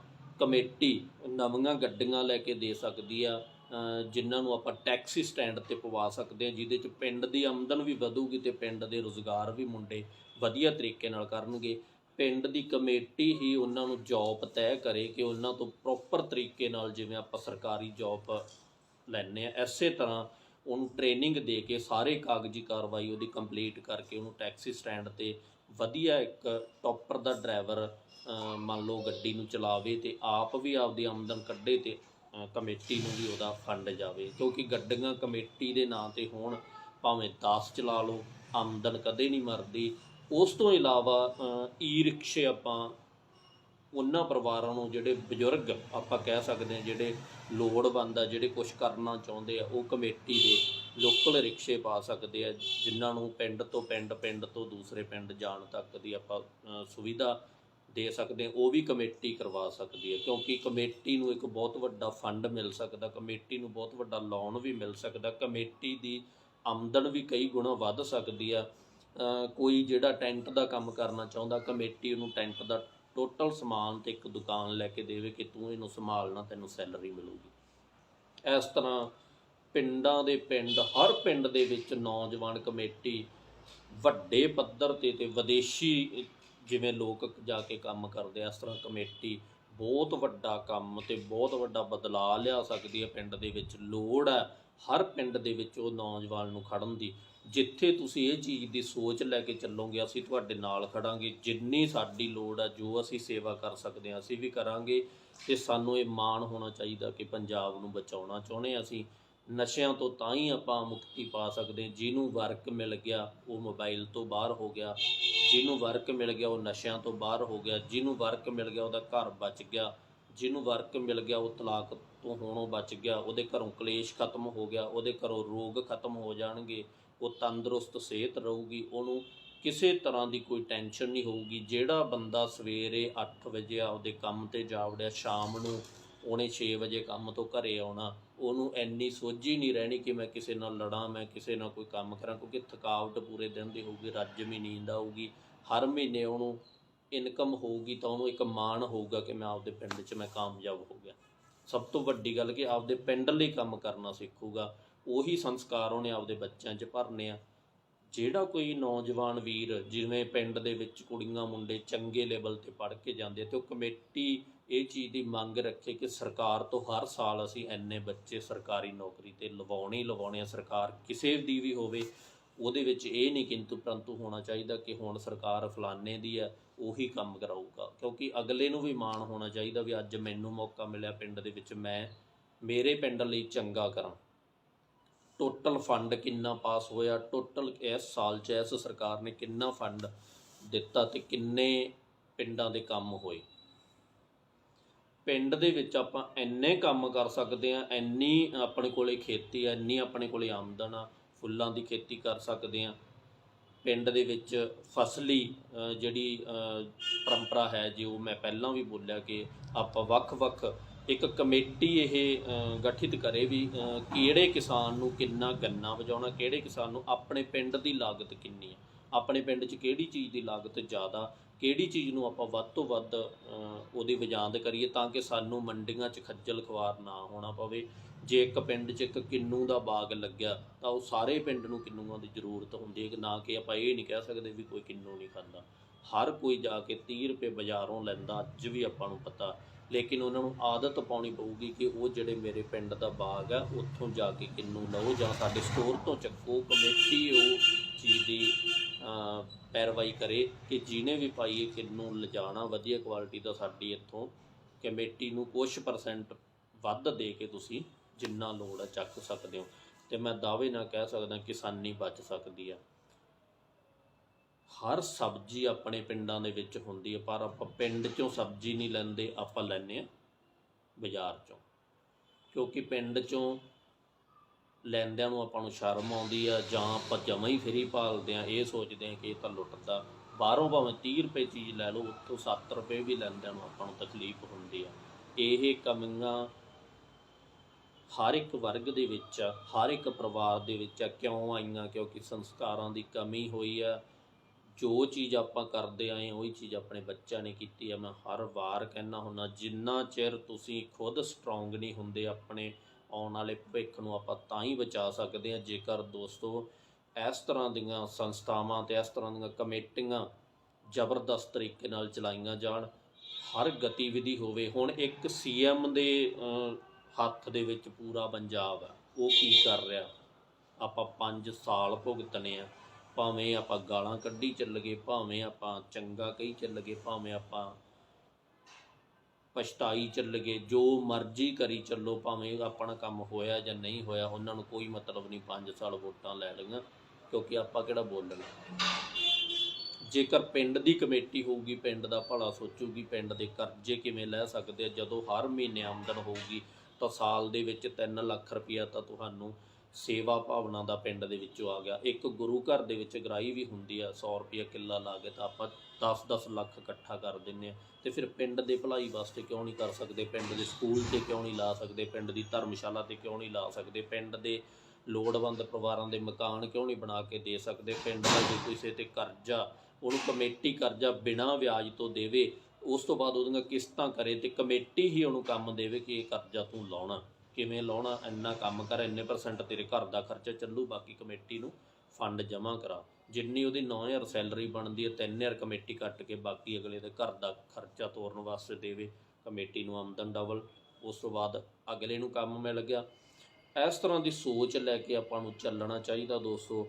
ਕਮੇਟੀ ਨਵੀਆਂ ਗੱਡੀਆਂ ਲੈ ਕੇ ਦੇ ਸਕਦੀ ਆ ਅ, ਜਿਨ੍ਹਾਂ ਨੂੰ ਆਪਾਂ ਟੈਕਸੀ ਸਟੈਂਡ ਤੇ ਪਵਾ ਸਕਦੇ ਆ ਜਿਹਦੇ ਚ ਪਿੰਡ ਦੀ ਆਮਦਨ ਵੀ ਵਧੂਗੀ ਤੇ ਪਿੰਡ ਦੇ ਰੁਜ਼ਗਾਰ ਵੀ ਮੁੰਡੇ ਵਧੀਆ ਤਰੀਕੇ ਨਾਲ ਕਰਨਗੇ। ਪਿੰਡ ਦੀ ਕਮੇਟੀ ਹੀ ਉਹਨਾਂ ਨੂੰ ਜੌਬ ਤੈਅ ਕਰੇ ਕਿ ਉਹਨਾਂ ਤੋਂ ਪ੍ਰੋਪਰ ਤਰੀਕੇ ਨਾਲ ਜਿਵੇਂ ਆਪਾਂ ਸਰਕਾਰੀ ਜੌਬ ਲੈਣੇ ਆ ਐਸੇ ਤਰ੍ਹਾਂ ਉਹਨੂੰ ਟ੍ਰੇਨਿੰਗ ਦੇ ਕੇ ਸਾਰੇ ਕਾਗਜ਼ੀ ਕਾਰਵਾਈ ਉਹਦੀ ਕੰਪਲੀਟ ਕਰਕੇ ਉਹਨੂੰ ਟੈਕਸੀ ਸਟੈਂਡ ਤੇ ਵਧੀਆ ਇੱਕ ਟੌਪਰ ਦਾ ਡਰਾਈਵਰ ਮੰਨ ਲਓ ਗੱਡੀ ਨੂੰ ਚਲਾਵੇ ਤੇ ਆਪ ਵੀ ਆਪਦੀ ਆਮਦਨ ਕੱਢੇ ਤੇ ਕਮੇਟੀ ਨੂੰ ਵੀ ਉਹਦਾ ਫੰਡ ਜਾਵੇ। ਕਿਉਂਕਿ ਗੱਡੀਆਂ ਕਮੇਟੀ ਦੇ ਨਾਂ ਤੇ ਹੋਣ, ਭਾਵੇਂ 10 ਚਲਾ ਲਓ, ਆਮਦਨ ਕਦੇ ਨਹੀਂ ਮਰਦੀ। ਉਸ ਤੋਂ ਇਲਾਵਾ ਈ ਰਿਕਸ਼ੇ ਆਪਾਂ ਉਹਨਾਂ ਪਰਿਵਾਰਾਂ ਨੂੰ ਜਿਹੜੇ ਬਜ਼ੁਰਗ ਆਪਾਂ ਕਹਿ ਸਕਦੇ ਹਾਂ, ਜਿਹੜੇ ਲੋੜਵੰਦ ਆ, ਜਿਹੜੇ ਕੁਝ ਕਰਨਾ ਚਾਹੁੰਦੇ ਆ, ਉਹ ਕਮੇਟੀ ਦੇ ਲੋਕਲ ਰਿਕਸ਼ੇ ਪਾ ਸਕਦੇ ਆ, ਜਿਨ੍ਹਾਂ ਨੂੰ ਪਿੰਡ ਤੋਂ ਪਿੰਡ ਪਿੰਡ ਤੋਂ ਦੂਸਰੇ ਪਿੰਡ ਜਾਣ ਤੱਕ ਦੀ ਆਪਾਂ ਸੁਵਿਧਾ ਦੇ ਸਕਦੇ ਉਹ ਵੀ ਕਮੇਟੀ ਕਰਵਾ ਸਕਦੀ ਹੈ। ਕਿਉਂਕਿ ਕਮੇਟੀ ਨੂੰ ਇੱਕ ਬਹੁਤ ਵੱਡਾ ਫੰਡ ਮਿਲ ਸਕਦਾ, ਕਮੇਟੀ ਨੂੰ ਬਹੁਤ ਵੱਡਾ ਲੋਨ ਵੀ ਮਿਲ ਸਕਦਾ, ਕਮੇਟੀ ਦੀ ਆਮਦਨ ਵੀ ਕਈ ਗੁਣਾ ਵੱਧ ਸਕਦੀ ਆ। ਕੋਈ ਜਿਹੜਾ ਟੈਂਟ ਦਾ ਕੰਮ ਕਰਨਾ ਚਾਹੁੰਦਾ, ਕਮੇਟੀ ਉਹਨੂੰ ਟੈਂਟ ਦਾ ਟੋਟਲ ਸਮਾਨ ਤੇ ਇੱਕ ਦੁਕਾਨ ਲੈ ਕੇ ਦੇਵੇ ਕਿ ਤੂੰ ਇਹਨੂੰ ਸੰਭਾਲਣਾ ਤੈਨੂੰ ਸੈਲਰੀ ਮਿਲੂਗੀ। ਇਸ ਤਰ੍ਹਾਂ ਪਿੰਡਾਂ ਦੇ ਪਿੰਡ, ਹਰ ਪਿੰਡ ਦੇ ਵਿੱਚ ਨੌਜਵਾਨ ਕਮੇਟੀ ਵੱਡੇ ਪੱਧਰ ਤੇ ਤੇ ਵਿਦੇਸ਼ੀ ਜਿਵੇਂ ਲੋਕ ਜਾ ਕੇ ਕੰਮ ਕਰਦੇ ਆ, ਇਸ ਤਰ੍ਹਾਂ ਕਮੇਟੀ ਬਹੁਤ ਵੱਡਾ ਕੰਮ ਤੇ ਬਹੁਤ ਵੱਡਾ ਬਦਲਾਅ ਲਿਆ ਸਕਦੀ ਹੈ। ਪਿੰਡ ਦੇ ਵਿੱਚ ਲੋੜ ਹੈ ਹਰ ਪਿੰਡ ਦੇ ਵਿੱਚ ਉਹ ਨੌਜਵਾਨ ਨੂੰ ਖੜਨ ਦੀ। ਜਿੱਥੇ ਤੁਸੀਂ ਇਹ ਚੀਜ਼ ਦੀ ਸੋਚ ਲੈ ਕੇ ਚੱਲੋਗੇ, ਅਸੀਂ ਤੁਹਾਡੇ ਨਾਲ ਖੜਾਂਗੇ। ਜਿੰਨੀ ਸਾਡੀ ਲੋੜ ਹੈ ਜੋ ਅਸੀਂ ਸੇਵਾ ਕਰ ਸਕਦੇ ਹਾਂ, ਅਸੀਂ ਵੀ ਕਰਾਂਗੇ। ਤੇ ਸਾਨੂੰ ਇਹ ਮਾਣ ਹੋਣਾ ਚਾਹੀਦਾ ਕਿ ਪੰਜਾਬ ਨੂੰ ਬਚਾਉਣਾ ਚਾਹੁੰਦੇ ਹਾਂ ਅਸੀਂ। ਨਸ਼ਿਆਂ ਤੋਂ ਤਾਂ ਹੀ ਆਪਾਂ ਮੁਕਤੀ ਪਾ ਸਕਦੇ ਜਿਹਨੂੰ ਵਰਕ ਮਿਲ ਗਿਆ, ਉਹ ਮੋਬਾਈਲ ਤੋਂ ਬਾਹਰ ਹੋ ਗਿਆ। ਜਿਹਨੂੰ ਵਰਕ ਮਿਲ ਗਿਆ, ਉਹ ਨਸ਼ਿਆਂ ਤੋਂ ਬਾਹਰ ਹੋ ਗਿਆ। ਜਿਹਨੂੰ ਵਰਕ ਮਿਲ ਗਿਆ, ਉਹਦਾ ਘਰ ਬਚ ਗਿਆ। ਜਿਹਨੂੰ ਵਰਕ ਮਿਲ ਗਿਆ, ਉਹ ਤਲਾਕ ਤੋਂ ਹੋਣੋਂ ਬਚ ਗਿਆ। ਉਹਦੇ ਘਰੋਂ ਕਲੇਸ਼ ਖਤਮ ਹੋ ਗਿਆ। ਉਹਦੇ ਘਰੋਂ ਰੋਗ ਖਤਮ ਹੋ ਜਾਣਗੇ। ਉਹ ਤੰਦਰੁਸਤ ਸਿਹਤ ਰਹੂਗੀ, ਉਹਨੂੰ ਕਿਸੇ ਤਰ੍ਹਾਂ ਦੀ ਕੋਈ ਟੈਨਸ਼ਨ ਨਹੀਂ ਹੋਊਗੀ। ਜਿਹੜਾ ਬੰਦਾ ਸਵੇਰੇ 8 ਵਜੇ ਆਪਦੇ ਕੰਮ ਤੇ ਜਾ ਵੜਿਆ, ਸ਼ਾਮ ਨੂੰ ਉਹਨੇ 6 ਵਜੇ ਕੰਮ ਤੋਂ ਘਰੇ ਆਉਣਾ, ਉਹਨੂੰ ਐਨੀ ਸੋਝੀ ਨਹੀਂ ਰਹਿਣੀ ਕਿ ਮੈਂ ਕਿਸੇ ਨਾਲ ਲੜਾਂ, ਮੈਂ ਕਿਸੇ ਨਾਲ ਕੋਈ ਕੰਮ ਕਰਾਂ, ਕਿਉਂਕਿ ਥਕਾਵਟ ਪੂਰੇ ਦਿਨ ਦੀ ਹੋਊਗੀ ਰੱਜਵੀਂ ਨੀਂਦ ਆਊਗੀ। ਹਰ ਮਹੀਨੇ ਉਹਨੂੰ ਇਨਕਮ ਹੋਊਗੀ ਤਾਂ ਉਹਨੂੰ ਇੱਕ ਮਾਣ ਹੋਊਗਾ ਕਿ ਮੈਂ ਆਪਦੇ ਪਿੰਡ 'ਚ ਮੈਂ ਕਾਮਯਾਬ ਹੋ ਗਿਆ। ਸਭ ਤੋਂ ਵੱਡੀ ਗੱਲ ਕਿ ਆਪਦੇ ਪਿੰਡ ਲਈ ਕੰਮ ਕਰਨਾ ਸਿੱਖੂਗਾ। ਉਹੀ ਸੰਸਕਾਰ ਉਹਨੇ ਆਪਦੇ ਬੱਚਿਆਂ 'ਚ ਭਰਨੇ ਆ। ਜਿਹੜਾ ਕੋਈ ਨੌਜਵਾਨ ਵੀਰ ਜਿਵੇਂ ਪਿੰਡ ਦੇ ਵਿੱਚ ਕੁੜੀਆਂ ਮੁੰਡੇ ਚੰਗੇ ਲੈਵਲ ਤੇ ਪੜ੍ਹ ਕੇ ਜਾਂਦੇ ਆ ਤੇ ਉਹ ਕਮੇਟੀ ਇਹ ਚੀਜ਼ ਦੀ ਮੰਗ ਰੱਖੇ ਕਿ ਸਰਕਾਰ ਤੋਂ ਹਰ ਸਾਲ ਅਸੀਂ ਇੰਨੇ ਬੱਚੇ ਸਰਕਾਰੀ ਨੌਕਰੀ ਤੇ ਲਵਾਉਣੇ ਹੀ ਲਵਾਉਣੇ ਆ। ਸਰਕਾਰ ਕਿਸੇ ਦੀ ਵੀ ਹੋਵੇ, ਉਹਦੇ ਵਿੱਚ ਇਹ ਨਹੀਂ ਕਿੰਤੂ ਪਰੰਤੂ ਹੋਣਾ ਚਾਹੀਦਾ ਕਿ ਹੁਣ ਸਰਕਾਰ ਫਲਾਣੇ ਦੀ ਹੈ ਉਹੀ ਕੰਮ ਕਰਾਊਗਾ। ਕਿਉਂਕਿ ਅਗਲੇ ਨੂੰ ਵੀ ਮਾਣ ਹੋਣਾ ਚਾਹੀਦਾ ਵੀ ਅੱਜ ਮੈਨੂੰ ਮੌਕਾ ਮਿਲਿਆ ਪਿੰਡ ਦੇ ਵਿੱਚ ਮੈਂ, ਮੇਰੇ ਪਿੰਡ ਲਈ ਚੰਗਾ ਕਰਾਂ। ਟੋਟਲ ਫੰਡ ਕਿੰਨਾ ਪਾਸ ਹੋਇਆ? ਟੋਟਲ ਇਸ ਸਾਲ 'ਚ ਇਸ ਸਰਕਾਰ ਨੇ ਕਿੰਨਾ ਫੰਡ ਦਿੱਤਾ ਤੇ ਕਿੰਨੇ ਪਿੰਡਾਂ ਦੇ ਕੰਮ ਹੋਏ? ਪਿੰਡ ਦੇ ਵਿੱਚ ਆਪਾਂ ਇੰਨੇ ਕੰਮ ਕਰ ਸਕਦੇ ਆ ਇੰਨੀ ਆਪਣੇ ਕੋਲੇ ਖੇਤੀ ਆ, ਇੰਨੀ ਆਪਣੇ ਕੋਲੇ ਆਮਦਨ ਆ, ਫੁੱਲਾਂ ਦੀ ਖੇਤੀ ਕਰ ਸਕਦੇ ਆ ਪਿੰਡ ਦੇ ਵਿੱਚ ਫਸਲੀ ਜਿਹੜੀ ਪਰੰਪਰਾ ਹੈ ਜੋ ਮੈਂ ਪਹਿਲਾਂ ਵੀ ਬੋਲਿਆ ਕਿ ਆਪਾਂ ਵੱਖ-ਵੱਖ ਇੱਕ ਕਮੇਟੀ ਇਹ ਗਠਿਤ ਕਰੇ ਵੀ ਕਿਹੜੇ ਕਿਸਾਨ ਨੂੰ ਕਿੰਨਾ ਗੰਨਾ ਵਜਾਉਣਾ, ਕਿਹੜੇ ਕਿਸਾਨ ਨੂੰ ਆਪਣੇ ਪਿੰਡ ਦੀ ਲਾਗਤ ਕਿੰਨੀ ਹੈ? ਆਪਣੇ ਪਿੰਡ 'ਚ ਕਿਹੜੀ ਚੀਜ਼ ਦੀ ਲਾਗਤ ਜ਼ਿਆਦਾ? ਕਿਹੜੀ ਚੀਜ਼ ਨੂੰ ਆਪਾਂ ਵੱਧ ਤੋਂ ਵੱਧ ਉਹਦੀ ਵਜਾਂਦ ਕਰੀਏ ਤਾਂ ਕਿ ਸਾਨੂੰ ਮੰਡੀਆਂ 'ਚ ਖੱਜਲ ਖਵਾਰ ਨਾ ਹੋਣਾ ਪਵੇ? ਜੇ ਇੱਕ ਪਿੰਡ 'ਚ ਇੱਕ ਕਿੰਨੂ ਦਾ ਬਾਗ ਲੱਗਿਆ, ਤਾਂ ਉਹ ਸਾਰੇ ਪਿੰਡ ਨੂੰ ਕਿੰਨੂਆਂ ਦੀ ਜ਼ਰੂਰਤ ਹੁੰਦੀ ਹੈ ਕਿ ਨਾ ਕਿ ਆਪਾਂ ਇਹ ਨਹੀਂ ਕਹਿ ਸਕਦੇ ਵੀ ਕੋਈ ਕਿੰਨੂ ਨਹੀਂ ਖਾਂਦਾ। ਹਰ ਕੋਈ ਜਾ ਕੇ 30 ਰੁਪਏ ਬਾਜ਼ਾਰੋਂ ਲੈਂਦਾ, ਅੱਜ ਵੀ ਆਪਾਂ ਨੂੰ ਪਤਾ ਲੇਕਿਨ ਉਹਨਾਂ ਨੂੰ ਆਦਤ ਪਾਉਣੀ ਪਊਗੀ ਕਿ ਉਹ ਜਿਹੜੇ ਮੇਰੇ ਪਿੰਡ ਦਾ ਬਾਗ ਹੈ ਉੱਥੋਂ ਜਾ ਕੇ ਕਿੰਨੂ ਲਓ ਜਾਂ ਸਾਡੇ ਸਟੋਰ ਤੋਂ ਚੱਕੋ, ਕਮੇਟੀ ਉਹ ਚੀਜ਼ ਦੀ ਪੈਰਵਾਈ ਕਰੇ ਕਿ ਜਿਹਨੇ ਵੀ ਪਾਈਏ ਕਿੰਨੂ ਲਿਜਾਣਾ, ਵਧੀਆ ਕੁਆਲਿਟੀ ਦਾ ਸਾਡੀ ਇੱਥੋਂ ਕਮੇਟੀ ਨੂੰ ਕੁਝ ਪਰਸੈਂਟ ਵੱਧ ਦੇ ਕੇ ਤੁਸੀਂ ਜਿੰਨਾ ਲੋੜ ਹੈ ਚੱਕ ਸਕਦੇ ਹੋ। ਤੇ ਮੈਂ ਦਾਅਵੇ ਨਾਲ ਕਹਿ ਸਕਦਾ ਕਿਸਾਨੀ ਬਚ ਸਕਦੀ ਆ। ਹਰ ਸਬਜ਼ੀ ਆਪਣੇ ਪਿੰਡਾਂ ਦੇ ਵਿੱਚ ਹੁੰਦੀ ਹੈ, ਪਰ ਆਪਾਂ ਪਿੰਡ ਚੋਂ ਸਬਜ਼ੀ ਨਹੀਂ ਲੈਂਦੇ, ਆਪਾਂ ਲੈਂਦੇ ਆ ਬਾਜ਼ਾਰ ਚੋਂ। ਕਿਉਂਕਿ ਪਿੰਡ ਚੋਂ ਲੈਂਦਿਆਂ ਨੂੰ ਆਪਾਂ ਨੂੰ ਸ਼ਰਮ ਆਉਂਦੀ ਆ, ਜਾਂ ਆਪਾਂ ਜਮਾਂ ਹੀ ਫਰੀ ਭਾਲਦੇ ਆ ਇਹ ਸੋਚਦੇ ਆ ਕਿ ਇਹ ਤਾਂ ਲੁੱਟਦਾ। ਬਾਹਰੋਂ ਭਾਵੇਂ 30 ਰੁਪਏ ਚੀਜ਼ ਲੈ ਲਓ, ਉੱਥੋਂ 7 ਰੁਪਏ ਵੀ ਲੈਂਦਿਆਂ ਨੂੰ ਆਪਾਂ ਨੂੰ ਤਕਲੀਫ ਹੁੰਦੀ ਆ। ਇਹ ਕਮੀਆਂ ਹਰ ਇੱਕ ਵਰਗ ਦੇ ਵਿੱਚ ਹਰ ਇੱਕ ਪਰਿਵਾਰ ਦੇ ਵਿੱਚ ਆ। ਕਿਉਂ ਆਈਆਂ? ਕਿਉਂਕਿ ਸੰਸਕਾਰਾਂ ਦੀ ਕਮੀ ਹੋਈ ਆ ਜੋ ਚੀਜ਼ ਆਪਾਂ ਕਰਦੇ ਆਏ ਹਾਂ, ਉਹੀ ਚੀਜ਼ ਆਪਣੇ ਬੱਚਿਆਂ ਨੇ ਕੀਤੀ ਆ ਮੈਂ ਹਰ ਵਾਰ ਕਹਿਣਾ ਹੁੰਦਾ ਜਿੰਨਾ ਚਿਰ ਤੁਸੀਂ ਖੁਦ ਸਟਰੋਂਗ ਨਹੀਂ ਹੁੰਦੇ ਆਪਣੇ ਆਉਣ ਵਾਲੇ ਭਵਿੱਖ ਨੂੰ ਆਪਾਂ ਤਾਂ ਹੀ ਬਚਾ ਸਕਦੇ ਹਾਂ। ਜੇਕਰ ਦੋਸਤੋ ਇਸ ਤਰ੍ਹਾਂ ਦੀਆਂ ਸੰਸਥਾਵਾਂ ਤੇ ਇਸ ਤਰ੍ਹਾਂ ਦੀਆਂ ਕਮੇਟੀਆਂ ਜ਼ਬਰਦਸਤ ਤਰੀਕੇ ਨਾਲ ਚਲਾਈਆਂ ਜਾਣ ਹਰ ਗਤੀਵਿਧੀ ਹੋਵੇ ਹੁਣ ਇੱਕ ਸੀਐਮ ਦੇ ਹੱਥ ਦੇ ਵਿੱਚ ਪੂਰਾ ਪੰਜਾਬ ਆ ਉਹ ਕੀ ਕਰ ਰਿਹਾ? ਆਪਾਂ 5 ਸਾਲ ਭੁਗਤਨੇ ਆ। ਭਾਵੇਂ ਆਪਾਂ ਗਾਲਾਂ ਕੱਢੀ ਚੱਲ ਗਏ ਭਾਵੇਂ ਆਪਾਂ ਚੰਗਾ ਕਹੀ ਚੱਲ ਗਏ ਭਾਵੇਂ ਆਪਾਂ ਪਛਤਾਈ ਚੱਲ ਗਏ ਜੋ ਮਰਜ਼ੀ ਕਰੀ ਚੱਲੋ, ਭਾਵੇਂ ਆਪਣਾ ਕੰਮ ਹੋਇਆ ਜਾਂ ਨਹੀਂ ਹੋਇਆ, ਉਹਨਾਂ ਨੂੰ ਕੋਈ ਮਤਲਬ ਨਹੀਂ 5 ਸਾਲ ਵੋਟਾਂ ਲੈ ਲਈਆਂ, ਕਿਉਂਕਿ ਆਪਾਂ ਕਿਹੜਾ ਬੋਲਣਾ? ਜੇਕਰ ਪਿੰਡ ਦੀ ਕਮੇਟੀ ਹੋਊਗੀ, ਪਿੰਡ ਦਾ ਭਲਾ ਸੋਚੂਗੀ, ਪਿੰਡ ਦੇ ਕਰਜ਼ੇ ਕਿਵੇਂ ਲੈ ਸਕਦੇ ਆ, ਜਦੋਂ ਹਰ ਮਹੀਨੇ ਆਮਦਨ ਹੋਊਗੀ, ਤਾਂ ਸਾਲ ਦੇ ਵਿੱਚ 3 ਲੱਖ ਰੁਪਇਆ ਤਾਂ ਤੁਹਾਨੂੰ ਸੇਵਾ ਭਾਵਨਾ ਦਾ ਪਿੰਡ ਦੇ ਵਿੱਚੋਂ ਆ ਗਿਆ। ਇੱਕ ਗੁਰੂ ਘਰ ਦੇ ਵਿੱਚ ਗ੍ਰਾਈ ਵੀ ਹੁੰਦੀ ਆ 100 ਰੁਪਇਆ ਕਿੱਲਾ ਲਾ ਕੇ ਤਾਂ ਆਪਾਂ 10-10 ਲੱਖ ਇਕੱਠਾ ਕਰ ਦਿੰਨੇ ਆ। ਤੇ ਫਿਰ ਪਿੰਡ ਦੇ ਭਲਾਈ ਵਾਸਤੇ ਕਿਉਂ ਨਹੀਂ ਕਰ ਸਕਦੇ? ਪਿੰਡ ਦੇ ਸਕੂਲ ਤੇ ਕਿਉਂ ਨਹੀਂ ਲਾ ਸਕਦੇ? ਪਿੰਡ ਦੀ ਧਰਮਸ਼ਾਲਾ ਤੇ ਕਿਉਂ ਨਹੀਂ ਲਾ ਸਕਦੇ? ਪਿੰਡ ਦੇ ਲੋੜਵੰਦ ਪਰਿਵਾਰਾਂ ਦੇ ਮਕਾਨ ਕਿਉਂ ਨਹੀਂ ਬਣਾ ਕੇ ਦੇ ਸਕਦੇ? ਪਿੰਡ ਦਾ ਜੇ ਕਿਸੇ ਤੇ ਕਰਜ਼ਾ, ਉਹਨੂੰ ਕਮੇਟੀ ਕਰਜ਼ਾ ਬਿਨਾਂ ਵਿਆਜ ਤੋਂ ਦੇਵੇ, ਉਸ ਤੋਂ ਬਾਅਦ ਉਹਦੀਆਂ ਕਿਸ਼ਤਾਂ ਕਰੇ ਤੇ ਕਮੇਟੀ ਹੀ ਉਹਨੂੰ ਕੰਮ ਦੇਵੇ ਕਿ ਇਹ ਕਰਜ਼ਾ ਤੂੰ ਲਾਉਣਾ। ਕਿਵੇਂ ਲਾਉਣਾ, ਇੰਨਾ ਕੰਮ ਕਰ, ਇੰਨੇ ਪਰਸੈਂਟ ਤੇਰੇ ਘਰ ਦਾ ਖਰਚਾ ਚੱਲੂ, ਬਾਕੀ ਕਮੇਟੀ ਨੂੰ ਫੰਡ ਜਮ੍ਹਾਂ ਕਰਾ। ਜਿੰਨੀ ਉਹਦੀ 9000 ਸੈਲਰੀ ਬਣਦੀ ਹੈ 3000 ਕਮੇਟੀ ਕੱਟ ਕੇ ਬਾਕੀ ਅਗਲੇ ਦੇ ਘਰ ਦਾ ਖਰਚਾ ਤੋਰਨ ਵਾਸਤੇ ਦੇਵੇ, ਕਮੇਟੀ ਨੂੰ ਆਮਦਨ ਡਬਲ ਉਸ ਤੋਂ ਬਾਅਦ ਅਗਲੇ ਨੂੰ ਕੰਮ ਮਿਲ ਗਿਆ। ਇਸ ਤਰ੍ਹਾਂ ਦੀ ਸੋਚ ਲੈ ਕੇ ਆਪਾਂ ਨੂੰ ਚੱਲਣਾ ਚਾਹੀਦਾ ਦੋਸਤੋ।